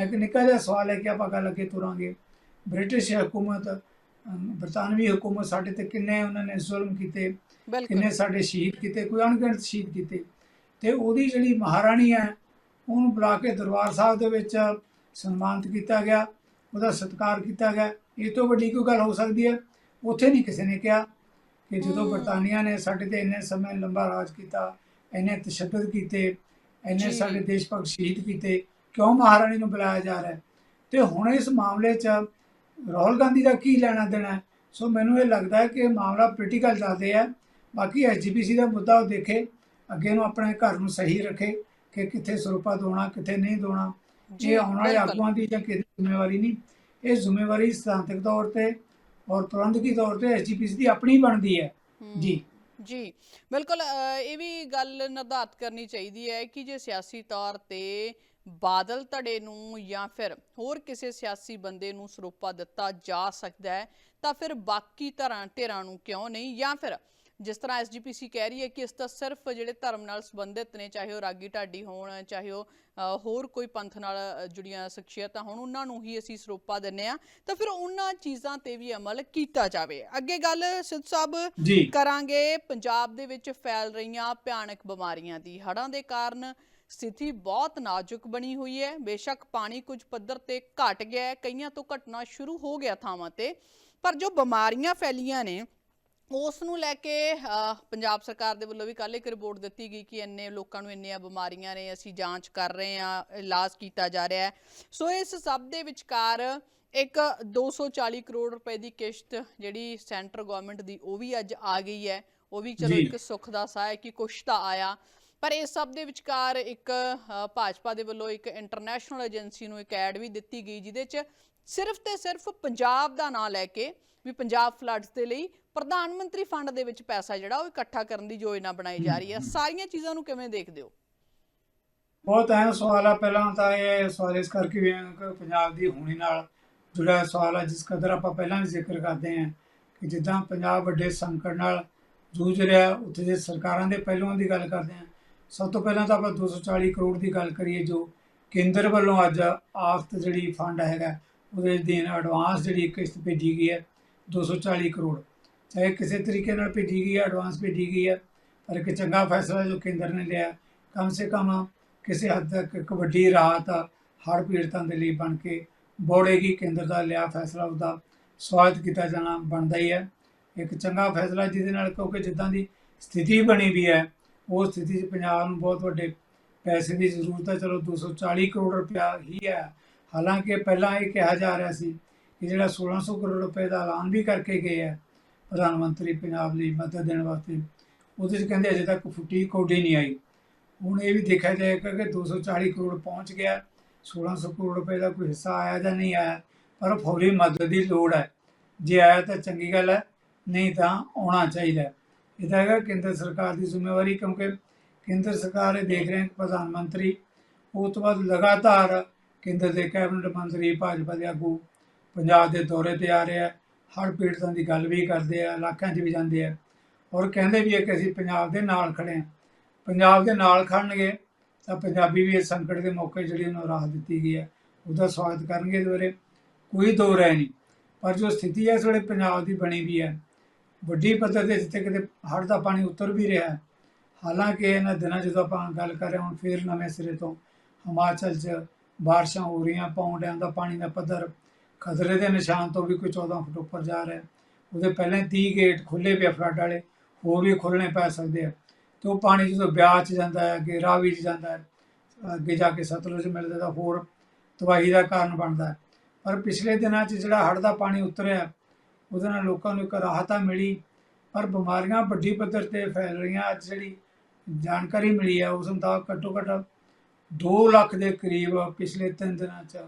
ਇੱਕ ਨਿੱਕਾ ਜਿਹਾ ਸਵਾਲ ਹੈ ਕਿ ਆਪਾਂ ਗੱਲ ਅੱਗੇ ਤੁਰਾਂਗੇ। ਬ੍ਰਿਟਿਸ਼ ਹਕੂਮਤ ਬਰਤਾਨਵੀ ਹਕੂਮਤ ਸਾਡੇ ਤੇ ਕਿੰਨੇ ਉਹਨਾਂ ਨੇ ਜ਼ੁਲਮ ਕੀਤੇ ਕਿੰਨੇ ਸਾਡੇ ਸ਼ਹੀਦ ਕੀਤੇ ਕੋਈ ਅਣਗਿਣਤ ਸ਼ਹੀਦ ਕੀਤੇ। ਤੇ ਉਹਦੀ ਜਿਹੜੀ ਮਹਾਰਾਣੀ ਹੈ ਉਹਨੂੰ ਬੁਲਾ ਕੇ ਦਰਬਾਰ ਸਾਹਿਬ ਦੇ ਵਿੱਚ ਸਨਮਾਨਿਤ ਕੀਤਾ ਗਿਆ ਉਹਦਾ ਸਤਿਕਾਰ ਕੀਤਾ ਗਿਆ। ਇਹ ਤੋਂ ਵੱਡੀ ਕੋਈ ਗੱਲ ਹੋ ਸਕਦੀ ਹੈ? ਉੱਥੇ ਨਹੀਂ ਕਿਸੇ ਨੇ ਕਿਹਾ ਕਿ ਜਦੋਂ। ਬਰਤਾਨੀਆ ਨੇ ਸਾਡੇ ਤੇ ਇੰਨੇ ਸਮੇਂ ਲੰਬਾ ਰਾਜ ਕੀਤਾ ਇੰਨੇ ਤਸ਼ੱਦਦ ਕੀਤੇ ਇੰਨੇ। ਸਾਡੇ ਦੇਸ਼ ਭਗਤ ਸ਼ਹੀਦ ਕੀਤੇ ਕਿਉਂ ਮਹਾਰਾਣੀ ਨੂੰ ਬੁਲਾਇਆ ਜਾ ਰਿਹਾ ਤੇ ਹੁਣ ਇਸ ਮਾਮਲੇ 'ਚ ਰਾਹੁਲ ਗਾਂਧੀ ਦਾ ਕੀ ਲੈਣਾ ਦੇਣਾ ਸੋ ਮੈਨੂੰ ਇਹ ਲੱਗਦਾ ਹੈ ਕਿ ਮਾਮਲਾ ਪੋਲੀਟੀਕਲ ਜ਼ਿਆਦਾ ਹੈ। ਬਾਕੀ ਐਸਜੀਪੀਸੀ ਦਾ ਮੁੱਦਾ ਉਹ ਦੇਖੇ ਅੱਗੇ ਨੂੰ ਆਪਣੇ ਘਰ ਨੂੰ ਸਹੀ ਰੱਖੇ ਕਿ ਕਿੱਥੇ ਸਰੂਪਾ ਦੋਣਾ ਕਿੱਥੇ ਨਹੀਂ ਦੋਣਾ। ਜੀ ਆਉਣ ਵਾਲੇ। ਆਗੂਆਂ ਦੀ ਜਾਂ ਕਿਸੇ ਜ਼ਿੰਮੇਵਾਰੀ ਨਹੀਂ ਇਹ ਜ਼ਿੰਮੇਵਾਰੀ ਸਿਧਾਂਤਕ ਤੌਰ ਤੇ ਔਰ ਪ੍ਰਬੰਧਕੀ ਤੌਰ ਤੇ ਐਸਜੀਪੀਸੀ ਦੀ ਆਪਣੀ ਬਣਦੀ ਹੈ। ਜੀ ਜੀ ਬਿਲਕੁਲ ਇਹ ਵੀ ਗੱਲ ਨਿਰਧਾਰਤ ਕਰਨੀ ਚਾਹੀਦੀ ਹੈ ਕਿ ਜੇ ਸਿਆਸੀ ਤੌਰ ਤੇ ਬਾਦਲ ਧੜੇ ਨੂੰ ਜਾਂ ਫਿਰ ਹੋਰ ਕਿਸੇ ਸਿਆਸੀ ਬੰਦੇ ਨੂੰ ਸਰੋਪਾ ਦਿੱਤਾ ਜਾ ਸਕਦਾ ਹੈ ਤਾਂ ਫਿਰ ਬਾਕੀ ਧਰਾਂ ਧਿਰਾਂ ਨੂੰ ਕਿਉਂ ਨਹੀਂ ਜਾਂ ਫਿਰ ਜਿਸ ਤਰ੍ਹਾਂ ਐਸਜੀਪੀਸੀ ਕਹਿ ਰਹੀ ਹੈ ਕਿ ਇਸ ਤਾਂ ਸਿਰਫ ਜਿਹੜੇ ਧਰਮ ਨਾਲ ਸੰਬੰਧਿਤ ਨੇ ਚਾਹੇ ਉਹ ਰਾਗੀ ਢਾਡੀ ਹੋਣ ਚਾਹੇ ਉਹ ਹੋਰ ਕੋਈ ਪੰਥ ਨਾਲ ਜੁੜੀਆਂ ਸ਼ਖਸੀਅਤਾਂ ਹੋਣ ਉਹਨਾਂ ਨੂੰ ਹੀ ਅਸੀਂ ਸਰੋਪਾ ਦਿੰਨੇ ਆ ਤਾਂ ਫਿਰ ਉਹਨਾਂ ਚੀਜ਼ਾਂ ਤੇ ਵੀ ਅਮਲ ਕੀਤਾ ਜਾਵੇ। ਅੱਗੇ ਗੱਲ ਸਿੱਧ ਸਾਹਿਬ ਕਰਾਂਗੇ ਪੰਜਾਬ ਦੇ ਵਿੱਚ ਫੈਲ ਰਹੀਆਂ ਭਿਆਨਕ ਬਿਮਾਰੀਆਂ ਦੀ। ਹੜ੍ਹਾਂ ਦੇ ਕਾਰਨ ਸਥਿਤੀ ਬਹੁਤ ਨਾਜ਼ੁਕ ਬਣੀ ਹੋਈ ਹੈ। ਬੇਸ਼ੱਕ ਪਾਣੀ ਕੁਝ ਪੱਧਰ ਤੇ ਘਟ ਗਿਆ ਹੈ। ਕਈਆਂ ਤੋਂ ਘਟਣਾ ਸ਼ੁਰੂ ਹੋ ਗਿਆ ਥਾਵਾਂ ਤੇ। ਪਰ ਜੋ ਬਿਮਾਰੀਆਂ ਫੈਲੀਆਂ ਨੇ ਉਸ ਨੂੰ ਲੈ ਕੇ ਪੰਜਾਬ ਸਰਕਾਰ ਦੇ ਵੱਲੋਂ ਵੀ ਕੱਲ ਇੱਕ ਰਿਪੋਰਟ ਦਿੱਤੀ ਗਈ ਕਿ ਇੰਨੇ ਲੋਕਾਂ ਨੂੰ ਇੰਨੀਆਂ ਬਿਮਾਰੀਆਂ ਨੇ ਅਸੀਂ ਜਾਂਚ ਕਰ ਰਹੇ ਹਾਂ ਇਲਾਜ ਕੀਤਾ ਜਾ ਰਿਹਾ ਹੈ। ਸੋ ਇਸ ਸਭ ਦੇ ਵਿਚਕਾਰ ਇੱਕ 240 ਕਰੋੜ ਰੁਪਏ ਦੀ ਕਿਸ਼ਤ ਜਿਹੜੀ ਸੈਂਟਰ ਗਵਰਨਮੈਂਟ ਦੀ ਉਹ ਵੀ ਅੱਜ ਆ ਗਈ ਹੈ। ਉਹ ਵੀ ਚਲੋ। ਇੱਕ ਸੁੱਖ ਦਾ ਸਾਹ ਹੈ ਕਿ ਕੁਛ ਤਾਂ ਆਇਆ। ਪਰ ਇਸ ਸਭ ਦੇ ਵਿਚਕਾਰ ਇੱਕ ਭਾਜਪਾ ਦੇ ਵੱਲੋਂ ਇੱਕ ਇੰਟਰਨੈਸ਼ਨਲ ਏਜੰਸੀ ਨੂੰ ਇੱਕ ਐਡ ਵੀ ਦਿੱਤੀ ਗਈ ਜਿਹਦੇ 'ਚ ਸਿਰਫ ਤੇ ਸਿਰਫ ਪੰਜਾਬ ਦਾ ਨਾਂ ਲੈ ਕੇ ਵੀ ਪੰਜਾਬ ਫਲੱਡਸ ਦੇ ਲਈ ਪ੍ਰਧਾਨ ਮੰਤਰੀ ਫੰਡ ਦੇ ਵਿੱਚ ਪੈਸਾ ਜਿਹੜਾ ਉਹ ਇਕੱਠਾ ਕਰਨ ਦੀ ਯੋਜਨਾ ਬਣਾਈ ਜਾ ਰਹੀ ਹੈ, ਸਾਰੀਆਂ ਚੀਜ਼ਾਂ ਨੂੰ ਕਿਵੇਂ ਦੇਖਦੇ ਹੋ? ਬਹੁਤ ਅਹਿਮ ਸਵਾਲ ਆ। ਪਹਿਲਾਂ ਤਾਂ ਇਹ ਸਵਾਲ ਇਸ ਕਰਕੇ ਵੀ ਪੰਜਾਬ ਦੀ ਹੋਣੀ ਨਾਲ ਜੁੜਿਆ ਸਵਾਲ ਹੈ ਜਿਸ ਕਦਰ ਆਪਾਂ ਪਹਿਲਾਂ ਵੀ ਜ਼ਿਕਰ ਕਰਦੇ ਹਾਂ ਕਿ ਜਿੱਦਾਂ ਪੰਜਾਬ ਵੱਡੇ ਸੰਕਟ ਨਾਲ ਜੂਝ ਰਿਹਾ, ਉੱਥੇ ਜੇ ਸਰਕਾਰਾਂ ਦੇ ਪਹਿਲੂਆਂ ਦੀ ਗੱਲ ਕਰਦੇ ਆ ਸਭ ਤੋਂ ਪਹਿਲਾਂ ਤਾਂ ਆਪਾਂ 240 ਕਰੋੜ ਦੀ ਗੱਲ ਕਰੀਏ, ਜੋ ਕੇਂਦਰ ਵੱਲੋਂ ਅੱਜ ਆਫਤ ਜਿਹੜੀ ਫੰਡ ਹੈਗਾ, ਉਹਦੇ ਦੇਣ ਐਡਵਾਂਸ ਜਿਹੜੀ ਕਿਸ਼ਤ ਭੇਜੀ ਗਈ ਹੈ 240 ਕਰੋੜ। ਚਾਹੇ ਕਿਸੇ ਤਰੀਕੇ ਨਾਲ ਭੇਜੀ ਗਈ ਹੈ ਐਡਵਾਂਸ ਭੇਜੀ ਗਈ ਹੈ, ਪਰ ਇੱਕ ਚੰਗਾ ਫੈਸਲਾ ਜੋ ਕੇਂਦਰ ਨੇ ਲਿਆ, ਕਮ ਸੇ ਕਮ ਕਿਸੇ ਹੱਦ ਤੱਕ ਇੱਕ ਵੱਡੀ ਰਾਹਤ ਹੜ੍ਹ ਪੀੜਤਾਂ ਦੇ ਲਈ ਬਣ ਕੇ ਬੋੜੇਗੀ, ਕੇਂਦਰ ਦਾ ਲਿਆ ਫੈਸਲਾ ਉਹਦਾ ਸਵਾਗਤ ਕੀਤਾ ਜਾਣਾ ਬਣਦਾ ਹੀ ਹੈ। ਇੱਕ ਚੰਗਾ ਫੈਸਲਾ ਜਿਹਦੇ ਨਾਲ ਕਿਉਂਕਿ ਜਿੱਦਾਂ ਦੀ ਸਥਿਤੀ ਬਣੀ ਵੀ ਹੈ, ਉਹ ਸਥਿਤੀ 'ਚ ਪੰਜਾਬ ਨੂੰ ਬਹੁਤ ਵੱਡੇ ਪੈਸੇ ਦੀ ਜ਼ਰੂਰਤ ਹੈ। ਚਲੋ 240 ਕਰੋੜ ਰੁਪਇਆ ਹੀ ਹੈ। ਹਾਲਾਂਕਿ ਪਹਿਲਾਂ ਇਹ ਕਿਹਾ ਜਾ ਰਿਹਾ ਸੀ ਕਿ ਜਿਹੜਾ 1600 ਕਰੋੜ ਰੁਪਏ ਦਾ ਐਲਾਨ ਵੀ ਕਰਕੇ ਗਏ ਹੈ ਪ੍ਰਧਾਨ ਮੰਤਰੀ ਪੰਜਾਬ ਲਈ ਮਦਦ ਦੇਣ ਵਾਸਤੇ। ਉਹਦੇ 'ਚ ਕਹਿੰਦੇ ਅਜੇ ਤੱਕ ਫੁੱਟੀ ਕੋਡੀ ਨਹੀਂ ਆਈ। ਹੁਣ ਇਹ ਵੀ ਦੇਖਿਆ ਜਾਏਗਾ ਕਿ 240 ਕਰੋੜ ਪਹੁੰਚ ਗਿਆ। 1600 ਕਰੋੜ ਰੁਪਏ ਦਾ ਕੋਈ ਹਿੱਸਾ ਆਇਆ ਜਾਂ ਨਹੀਂ ਆਇਆ, ਪਰ ਫੌਰੀ ਮਦਦ ਦੀ ਲੋੜ ਹੈ। ਜੇ ਆਇਆ ਤਾਂ ਚੰਗੀ ਗੱਲ ਹੈ, ਨਹੀਂ ਤਾਂ ਆਉਣਾ ਚਾਹੀਦਾ ਹੈ। ਇਹ ਤਾਂ ਹੈਗਾ ਕੇਂਦਰ ਸਰਕਾਰ ਦੀ ਜ਼ਿੰਮੇਵਾਰੀ, ਕਿਉਂਕਿ ਕੇਂਦਰ ਸਰਕਾਰ ਇਹ ਦੇਖ ਰਹੇ ਹੈ ਕਿ ਪ੍ਰਧਾਨ ਮੰਤਰੀ ਉਸ ਤੋਂ ਬਾਅਦ ਲਗਾਤਾਰ ਕੇਂਦਰ ਦੇ ਕੈਬਨਿਟ ਮੰਤਰੀ ਭਾਜਪਾ ਦੇ ਆਗੂ ਪੰਜਾਬ ਦੇ ਦੌਰੇ ਤੇ ਆ ਰਿਹਾ ਆ ਹੜ੍ਹ ਪੀੜਤਾਂ ਦੀ ਗੱਲ ਵੀ ਕਰਦੇ ਆ, ਇਲਾਕਿਆਂ 'ਚ ਵੀ ਜਾਂਦੇ ਆ। ਔਰ ਕਹਿੰਦੇ ਵੀ ਆ ਕਿ ਅਸੀਂ ਪੰਜਾਬ ਦੇ ਨਾਲ ਖੜੇ ਆ। ਪੰਜਾਬ ਦੇ ਨਾਲ ਖੜਨਗੇ ਤਾਂ ਪੰਜਾਬੀ ਵੀ ਇਸ ਸੰਕਟ ਦੇ ਮੌਕੇ ਜਿਹੜੀ ਉਹਨਾਂ ਨੂੰ ਰਾਹਤ ਦਿੱਤੀ ਗਈ ਹੈ ਉਹਦਾ ਸਵਾਗਤ ਕਰਨਗੇ ਇਹਦੇ ਬਾਰੇ ਕੋਈ ਦੋ ਰਹਿ ਨਹੀਂ। ਪਰ ਜੋ ਸਥਿਤੀ ਹੈ ਇਸ ਵੇਲੇ ਪੰਜਾਬ ਦੀ ਬਣੀ ਵੀ ਹੈ ਵੱਡੀ ਪੱਧਰ ਤੇ ਜਿੱਥੇ ਕਿਤੇ ਹੜ੍ਹ ਦਾ ਪਾਣੀ ਉਤਰ ਵੀ ਰਿਹਾ ਹੈ। ਹਾਲਾਂਕਿ ਇਹਨਾਂ ਦਿਨਾਂ ਜਦੋਂ ਆਪਾਂ ਗੱਲ ਕਰ ਰਹੇ ਹਾਂ, ਹੁਣ ਫੇਰ ਨਵੇਂ ਸਿਰੇ ਤੋਂ ਹਿਮਾਚਲ 'ਚ ਬਾਰਿਸ਼ਾਂ ਹੋ ਰਹੀਆਂ ਪੌਂਡ ਡੈਮ ਦਾ ਪਾਣੀ ਦਾ ਪੱਧਰ ਖਤਰੇ ਦੇ ਨਿਸ਼ਾਨ ਤੋਂ ਵੀ ਕੋਈ 14 ਫੁੱਟ ਉੱਪਰ ਜਾ ਰਿਹਾ ਉਹਦੇ ਪਹਿਲਾਂ 30 ਗੇਟ ਖੁੱਲੇ ਪਏ ਫਲੱਡ ਵਾਲੇ, ਹੋਰ ਵੀ ਖੁੱਲਣੇ ਪੈ ਸਕਦੇ ਆ। ਤੇ ਉਹ ਪਾਣੀ ਜਦੋਂ ਵਿਆਹ 'ਚ ਜਾਂਦਾ ਹੈ, ਅੱਗੇ ਰਾਵੀ 'ਚ ਜਾਂਦਾ ਹੈ, ਅੱਗੇ ਜਾ ਕੇ ਸਤਲੁਜ ਮਿਲਦਾ ਤਾਂ ਹੋਰ ਤਬਾਹੀ ਦਾ ਕਾਰਨ ਬਣਦਾ ਪਰ ਪਿਛਲੇ ਦਿਨਾਂ 'ਚ ਜਿਹੜਾ ਹੜ੍ਹ ਦਾ ਪਾਣੀ ਉਤਰਿਆ, ਉਹਦੇ ਨਾਲ ਲੋਕਾਂ ਨੂੰ ਇੱਕ ਰਾਹਤਾ ਮਿਲੀ, ਪਰ ਬਿਮਾਰੀਆਂ ਵੱਡੀ ਪੱਧਰ ਤੇ ਫੈਲ ਰਹੀਆਂ। ਅੱਜ ਜਿਹੜੀ ਜਾਣਕਾਰੀ ਮਿਲੀ ਹੈ, ਉਸ ਮੁਤਾਬਕ ਘੱਟੋ ਘੱਟ 2 ਲੱਖ ਦੇ ਕਰੀਬ ਪਿਛਲੇ 3 ਦਿਨਾਂ 'ਚ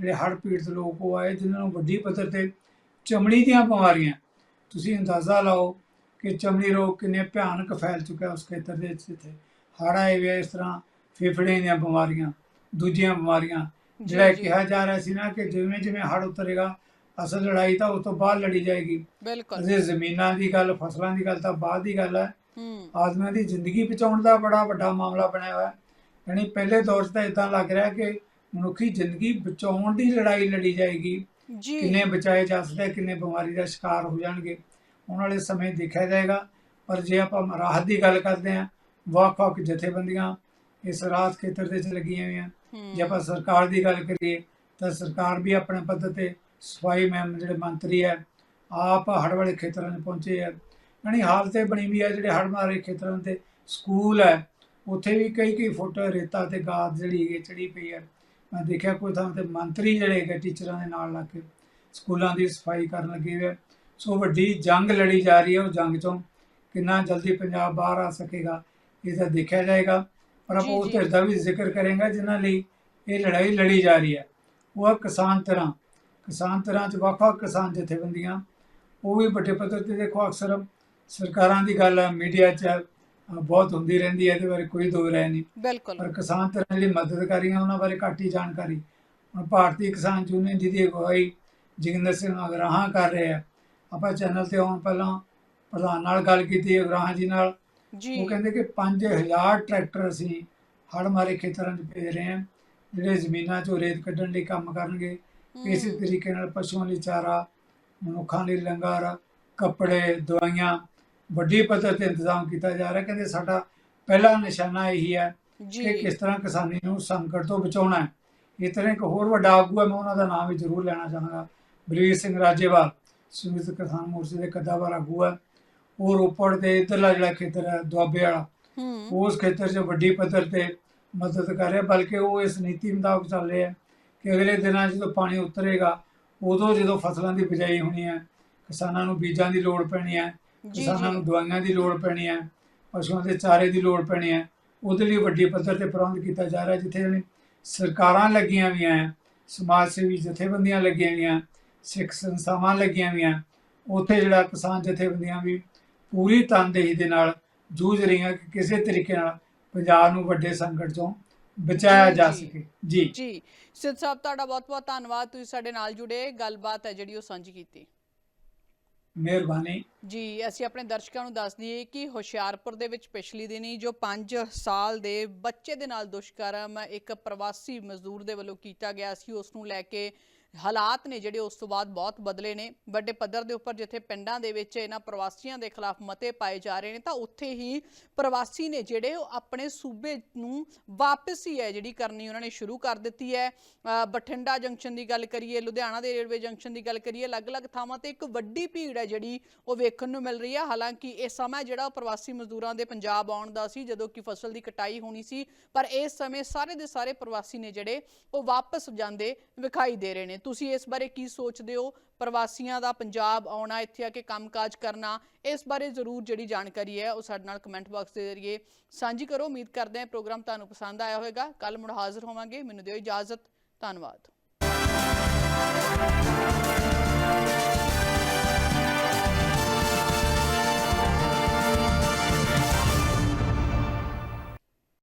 ਜਿਹੜੇ ਹੜ੍ਹ ਪੀੜਤ ਲੋਕ ਉਹ ਆਏ ਜਿਨ੍ਹਾਂ ਨੂੰ ਵੱਡੀ ਪੱਧਰ ਤੇ ਚਮੜੀ ਦੀਆਂ ਬਿਮਾਰੀਆਂ। ਤੁਸੀਂ ਅੰਦਾਜ਼ਾ ਲਾਓ ਕਿ ਚਮੜੀ ਰੋਗ ਕਿੰਨੇ ਭਿਆਨਕ ਫੈਲ ਚੁੱਕਾ ਉਸ ਖੇਤਰ ਦੇ ਵਿੱਚ ਜਿੱਥੇ ਹੜ੍ਹ ਆਏ ਆ, ਇਸ ਤਰ੍ਹਾਂ ਫੇਫੜੇ ਦੀਆਂ ਬਿਮਾਰੀਆਂ ਦੂਜੀਆਂ ਬਿਮਾਰੀਆਂ। ਜਿਹੜਾ ਜੀ, ਕਿਹਾ ਜਾ ਰਿਹਾ ਸੀ ਨਾ ਕਿ ਜਿਵੇਂ ਜਿਵੇਂ ਹੜ੍ਹ ਉਤਰੇਗਾ ਅਸਲ ਲੜਾਈ ਤਾਂ ਉਸ ਤੋਂ ਬਾਅਦ ਲੜੀ ਜਾਏਗੀ। ਬਿਲਕੁਲ। ਅਜੇ ਜ਼ਮੀਨਾਂ ਦੀ ਗੱਲ ਫਸਲਾਂ ਦੀ ਗੱਲ ਤਾਂ ਬਾਅਦ ਦੀ ਗੱਲ ਹੈ। ਆਦਮੀਆਂ ਦੀ ਜ਼ਿੰਦਗੀ ਬਚਾਉਣ ਦਾ ਬੜਾ ਵੱਡਾ ਮਾਮਲਾ ਬਣਿਆ ਹੋਇਆ। ਹੈ ਯਾਨੀ ਪਹਿਲੇ ਦੌਰ 'ਚ ਤਾਂ ਇਦਾਂ ਲੱਗ ਰਿਹਾ ਕਿ ਮਨੁੱਖੀ ਜ਼ਿੰਦਗੀ ਬਚਾਉਣ ਦੀ ਲੜਾਈ ਲੜੀ ਜਾਏਗੀ। ਜੀ। ਕਿੰਨੇ ਬਚਾਏ ਜਾ ਸਕਦੇ ਕਿੰਨੇ ਬਿਮਾਰੀ ਦਾ ਸ਼ਿਕਾਰ ਹੋ ਜਾਣਗੇ ਆਉਣ ਵਾਲੇ ਸਮੇਂ ਦੇਖਿਆ ਜਾਏਗਾ। ਪਰ ਜੇ ਆਪਾਂ ਰਾਹਤ ਦੀ ਗੱਲ ਕਰਦੇ ਹਾਂ ਵੱਖ-ਵੱਖ ਜਥੇਬੰਦੀਆਂ ਇਸ ਰਾਹਤ ਖੇਤਰ ਦੇ ਵਿੱਚ ਲੱਗੀਆਂ ਹੋਈਆਂ। ਜੇ ਆਪਾਂ ਸਰਕਾਰ ਦੀ ਗੱਲ ਕਰੀਏ ਤਾਂ ਸਰਕਾਰ ਵੀ ਆਪਣੇ ਪੱਧਰ ਤੇ ਸਫ਼ਾਈ ਮੈਮ ਜਿਹੜੇ ਮੰਤਰੀ ਹੈ ਆਪ ਹੜ੍ਹ ਵਾਲੇ ਖੇਤਰਾਂ 'ਚ ਪਹੁੰਚੇ ਹੈ ਯਾਨੀ ਹਾਲਤ ਬਣੀ ਵੀ ਹੈ ਜਿਹੜੇ ਹੜ੍ਹ ਮਾਰੇ ਖੇਤਰਾਂ ਤੇ ਸਕੂਲ ਹੈ ਉੱਥੇ ਵੀ ਕਈ ਕਈ ਫੁੱਟ ਰੇਤਾ ਤੇ ਗਾਦ ਜਿਹੜੀ ਹੈਗੀ ਚੜੀ ਪਈ ਹੈ ਮੈਂ ਦੇਖਿਆ ਕੋਈ ਥਾਂ ਤੇ ਮੰਤਰੀ ਜਿਹੜੇ ਹੈਗੇ ਟੀਚਰਾਂ ਦੇ ਨਾਲ ਲੱਗ ਕੇ ਸਕੂਲਾਂ ਦੀ ਸਫ਼ਾਈ ਕਰਨ ਲੱਗੇ ਹੋਏ। ਸੋ ਵੱਡੀ ਜੰਗ ਲੜੀ ਜਾ ਰਹੀ ਹੈ ਉਹ ਜੰਗ ਚੋਂ। ਕਿੰਨਾ ਜਲਦੀ ਪੰਜਾਬ ਬਾਹਰ ਆ ਸਕੇਗਾ ਇਹ ਤਾਂ ਦੇਖਿਆ ਜਾਏਗਾ। ਪਰ ਆਪਾਂ ਉਸ। ਧਿਰ ਦਾ ਵੀ ਜ਼ਿਕਰ ਕਰਾਂਗਾ ਜਿਨ੍ਹਾਂ ਲਈ ਇਹ ਲੜਾਈ ਲੜੀ ਜਾ ਰਹੀ ਹੈ। ਉਹ ਆ ਕਿਸਾਨ ਤਰ੍ਹਾਂ ਕਿਸਾਨ ਤਰ੍ਹਾਂ ਚ ਵੱਖ-ਵੱਖ ਕਿਸਾਨ ਜਥੇਬੰਦੀਆਂ। ਉਹ ਵੀ ਵੱਡੇ ਪੱਧਰ ਤੇ ਦੇਖੋ ਅਕਸਰ ਸਰਕਾਰਾਂ ਦੀ ਗੱਲ ਮੀਡੀਆ 'ਚ ਬਹੁਤ ਹੁੰਦੀ ਰਹਿੰਦੀ ਹੈ ਇਹਦੇ ਬਾਰੇ ਕੋਈ ਦੋ ਰਾਏ ਨਹੀਂ। ਬਿਲਕੁਲ। ਪਰ ਕਿਸਾਨ ਤਰ੍ਹਾਂ ਜਿਹੜੀ ਮਦਦ ਕਰ ਰਹੀਆਂ ਉਹਨਾਂ ਬਾਰੇ ਘੱਟ ਹੀ ਜਾਣਕਾਰੀ। ਹੁਣ ਭਾਰਤੀ ਕਿਸਾਨ ਯੂਨੀਅਨ ਜਿਹਦੀ ਅਗਵਾਈ ਜੋਗਿੰਦਰ ਸਿੰਘ ਅਗਰਾਹਾਂ ਕਰ ਰਹੇ ਆ। ਆਪਾਂ ਚੈਨਲ ਤੇ ਆਉਣ ਪਹਿਲਾਂ ਪ੍ਰਧਾਨ ਨਾਲ ਗੱਲ ਕੀਤੀ ਅਗਰਾਹਾਂ ਜੀ ਨਾਲ। ਜੀ। ਉਹ ਕਹਿੰਦੇ ਕਿ 5000 ਟਰੈਕਟਰ ਅਸੀਂ ਹੜ੍ਹ ਮਾਰੇ ਖੇਤਰਾਂ 'ਚ ਭੇਜ ਰਹੇ ਹਾਂ ਜਿਹੜੇ ਜ਼ਮੀਨਾਂ 'ਚੋਂ ਰੇਤ ਕੱਢਣ ਲਈ ਕੰਮ ਕਰਨਗੇ। ਇਸੇ ਤਰੀਕੇ ਨਾਲ ਪਸ਼ੂਆਂ ਲਈ ਚਾਰਾ ਮਨੁੱਖਾਂ ਲਈ ਲੰਗਰ ਕੱਪੜੇ ਦਵਾਈਆਂ ਵੱਡੀ ਪੱਧਰ ਤੇ ਇੰਤਜ਼ਾਮ ਕੀਤਾ ਜਾ ਰਿਹਾ ਕਹਿੰਦੇ ਸਾਡਾ ਪਹਿਲਾ ਨਿਸ਼ਾਨਾ ਇਹੀ ਹੈ ਕਿ ਕਿਸ ਤਰ੍ਹਾਂ ਕਿਸਾਨੀ ਨੂੰ ਸੰਕਟ ਤੋਂ ਬਚਾਉਣਾ ਹੈ। ਇਸ ਤਰ੍ਹਾਂ ਇੱਕ ਹੋਰ ਵੱਡਾ ਆਗੂ ਹੈ ਮੈਂ ਉਹਨਾਂ ਦਾ ਨਾਮ ਵੀ ਜ਼ਰੂਰ ਲੈਣਾ ਚਾਹਾਂਗਾ। ਬਲਵੀਰ ਸਿੰਘ ਰਾਜੇਵਾਲ ਸੰਯੁਕਤ ਕਿਸਾਨ ਮੋਰਚੇ ਦੇ ਕੱਦਾਵਰ ਆਗੂ ਹੈ। ਉਹ ਰੋਪੜ ਦੇ ਇਧਰਲਾ ਜਿਹੜਾ ਖੇਤਰ ਹੈ ਦੁਆਬੇ ਵਾਲਾ ਉਸ ਖੇਤਰ 'ਚ ਵੱਡੀ ਪੱਧਰ ਤੇ ਮਦਦ ਕਰ ਰਿਹਾ ਬਲਕਿ ਉਹ ਇਸ ਨੀਤੀ ਮੁਤਾਬਕ ਚੱਲ ਰਿਹਾ ਹੈ ਕਿ ਅਗਲੇ ਦਿਨਾਂ 'ਚ ਜਦੋਂ ਪਾਣੀ ਉਤਰੇਗਾ ਉਦੋਂ ਜਦੋਂ ਫਸਲਾਂ ਦੀ ਬਿਜਾਈ ਹੋਣੀ ਹੈ ਕਿਸਾਨਾਂ ਨੂੰ ਬੀਜਾਂ ਦੀ ਲੋੜ ਪੈਣੀ ਹੈ ਜੀ ਕਿਸਾਨਾਂ ਨੂੰ ਜੀ ਦਵਾਈਆਂ ਦੀ ਲੋੜ ਪੈਣੀ ਹੈ ਪਸ਼ੂਆਂ ਦੇ ਚਾਰੇ ਦੀ ਲੋੜ ਪੈਣੀ ਹੈ। ਉਹਦੇ ਲਈ ਵੱਡੀ ਪੱਧਰ ਤੇ ਪ੍ਰਬੰਧ ਕੀਤਾ ਜਾ ਰਿਹਾ ਜਿੱਥੇ ਸਰਕਾਰਾਂ ਲੱਗੀਆਂ ਹੋਈਆਂ ਹੈ ਸਮਾਜ ਸੇਵੀ ਜਥੇਬੰਦੀਆਂ ਲੱਗੀਆਂ ਹੋਈਆਂ ਸਿੱਖ ਸੰਸਥਾਵਾਂ ਲੱਗੀਆਂ ਹੋਈਆਂ। ਉੱਥੇ ਜਿਹੜਾ ਕਿਸਾਨ ਜਥੇਬੰਦੀਆਂ ਵੀ ਪੂਰੀ ਤਨਦੇਹੀ ਦੇ ਨਾਲ ਜੂਝ ਰਹੀਆਂ ਕਿ ਕਿਸੇ ਤਰੀਕੇ ਨਾਲ ਪੰਜਾਬ ਨੂੰ ਵੱਡੇ ਸੰਕਟ ਚੋਂ ਬਚਾਇਆ ਜੀ। ਸਕੇ। ਜੀ। ਜੀ। ਸਿੱਧ ਸਾਹਿਬ ਤੁਹਾਡਾ ਬਹੁਤ ਬਹੁਤ ਧੰਨਵਾਦ। ਤੁਸੀਂ ਸਾਡੇ ਨਾਲ ਜੁੜੇ ਗੱਲਬਾਤ ਹੈ ਜਿਹੜੀ ਉਹ ਸਾਂਝੀ ਕੀਤੀ। ਮਿਹਰਬਾਨੀ। ਜੀ, ਅਸੀਂ ਆਪਣੇ ਦਰਸ਼ਕਾਂ ਨੂੰ ਦੱਸ ਦਈਏ ਕਿ ਹੁਸ਼ਿਆਰਪੁਰ ਦੇ ਵਿੱਚ ਪਿਛਲੀ ਦਿਨੀ ਜੋ 5 ਸਾਲ ਦੇ ਬੱਚੇ ਦੇ ਨਾਲ ਦੁਸ਼ਕਰਮ ਇੱਕ ਪ੍ਰਵਾਸੀ ਮਜ਼ਦੂਰ ਦੇ ਵੱਲੋਂ ਕੀਤਾ ਗਿਆ ਸੀ, ਉਸ ਨੂੰ ਲੈ ਕੇ ਹਾਲਾਤ ਨੇ ਜਿਹੜੇ ਉਸ ਤੋਂ ਬਾਅਦ ਬਹੁਤ ਬਦਲੇ ਨੇ। ਵੱਡੇ ਪੱਧਰ ਦੇ ਉੱਪਰ ਜਿੱਥੇ ਪਿੰਡਾਂ ਦੇ ਵਿੱਚ ਇਹਨਾਂ ਪ੍ਰਵਾਸੀਆਂ ਦੇ ਖਿਲਾਫ ਮਤੇ ਪਾਏ ਜਾ ਰਹੇ ਨੇ, ਤਾਂ ਉੱਥੇ ਹੀ ਪ੍ਰਵਾਸੀ ਨੇ ਜਿਹੜੇ ਉਹ ਆਪਣੇ ਸੂਬੇ ਨੂੰ ਵਾਪਸ ਹੀ ਹੈ ਜਿਹੜੀ ਕਰਨੀ ਉਹਨਾਂ ਨੇ ਸ਼ੁਰੂ ਕਰ ਦਿੱਤੀ ਹੈ। ਬਠਿੰਡਾ ਜੰਕਸ਼ਨ ਦੀ ਗੱਲ ਕਰੀਏ, ਲੁਧਿਆਣਾ ਦੇ ਰੇਲਵੇ ਜੰਕਸ਼ਨ ਦੀ ਗੱਲ ਕਰੀਏ, ਅਲੱਗ-ਅਲੱਗ ਥਾਵਾਂ ਤੇ ਇੱਕ ਵੱਡੀ ਭੀੜ ਹੈ ਜਿਹੜੀ ਉਹ ਵੇਖਣ ਨੂੰ ਮਿਲ ਰਹੀ ਹੈ। ਹਾਲਾਂਕਿ ਇਹ ਸਮਾਂ ਜਿਹੜਾ ਉਹ ਪ੍ਰਵਾਸੀ ਮਜ਼ਦੂਰਾਂ ਦੇ ਪੰਜਾਬ ਆਉਣ ਦਾ ਸੀ, ਜਦੋਂ ਕਿ ਫਸਲ ਦੀ ਕਟਾਈ ਹੋਣੀ ਸੀ, ਪਰ ਇਸ ਸਮੇਂ ਸਾਰੇ ਦੇ ਸਾਰੇ ਪ੍ਰਵਾਸੀ ਨੇ ਜਿਹੜੇ ਉਹ ਵਾਪਸ ਜਾਂਦੇ ਵਿਖਾਈ ਦੇ ਰਹੇ ਨੇ। ਤੁਸੀਂ ਇਸ ਬਾਰੇ ਕੀ ਸੋਚਦੇ ਹੋ? ਪ੍ਰਵਾਸੀਆਂ ਦਾ ਪੰਜਾਬ ਆਉਣਾ, ਇੱਥੇ ਆ ਕੇ ਕੰਮਕਾਜ ਕਰਨਾ, ਇਸ ਬਾਰੇ ਜ਼ਰੂਰ ਜਿਹੜੀ ਜਾਣਕਾਰੀ ਹੈ ਉਹ ਸਾਡੇ ਨਾਲ ਕਮੈਂਟ ਬਾਕਸ ਦੇ ਜ਼ਰੀਏ ਸਾਂਝੀ ਕਰੋ। ਉਮੀਦ ਕਰਦੇ ਹਾਂ ਪ੍ਰੋਗਰਾਮ ਤੁਹਾਨੂੰ ਪਸੰਦ ਆਇਆ ਹੋਵੇਗਾ। ਕੱਲ ਮੁੜ ਹਾਜ਼ਰ ਹੋਵਾਂਗੇ। ਮੈਨੂੰ ਦਿਓ ਇਜਾਜ਼ਤ। ਧੰਨਵਾਦ।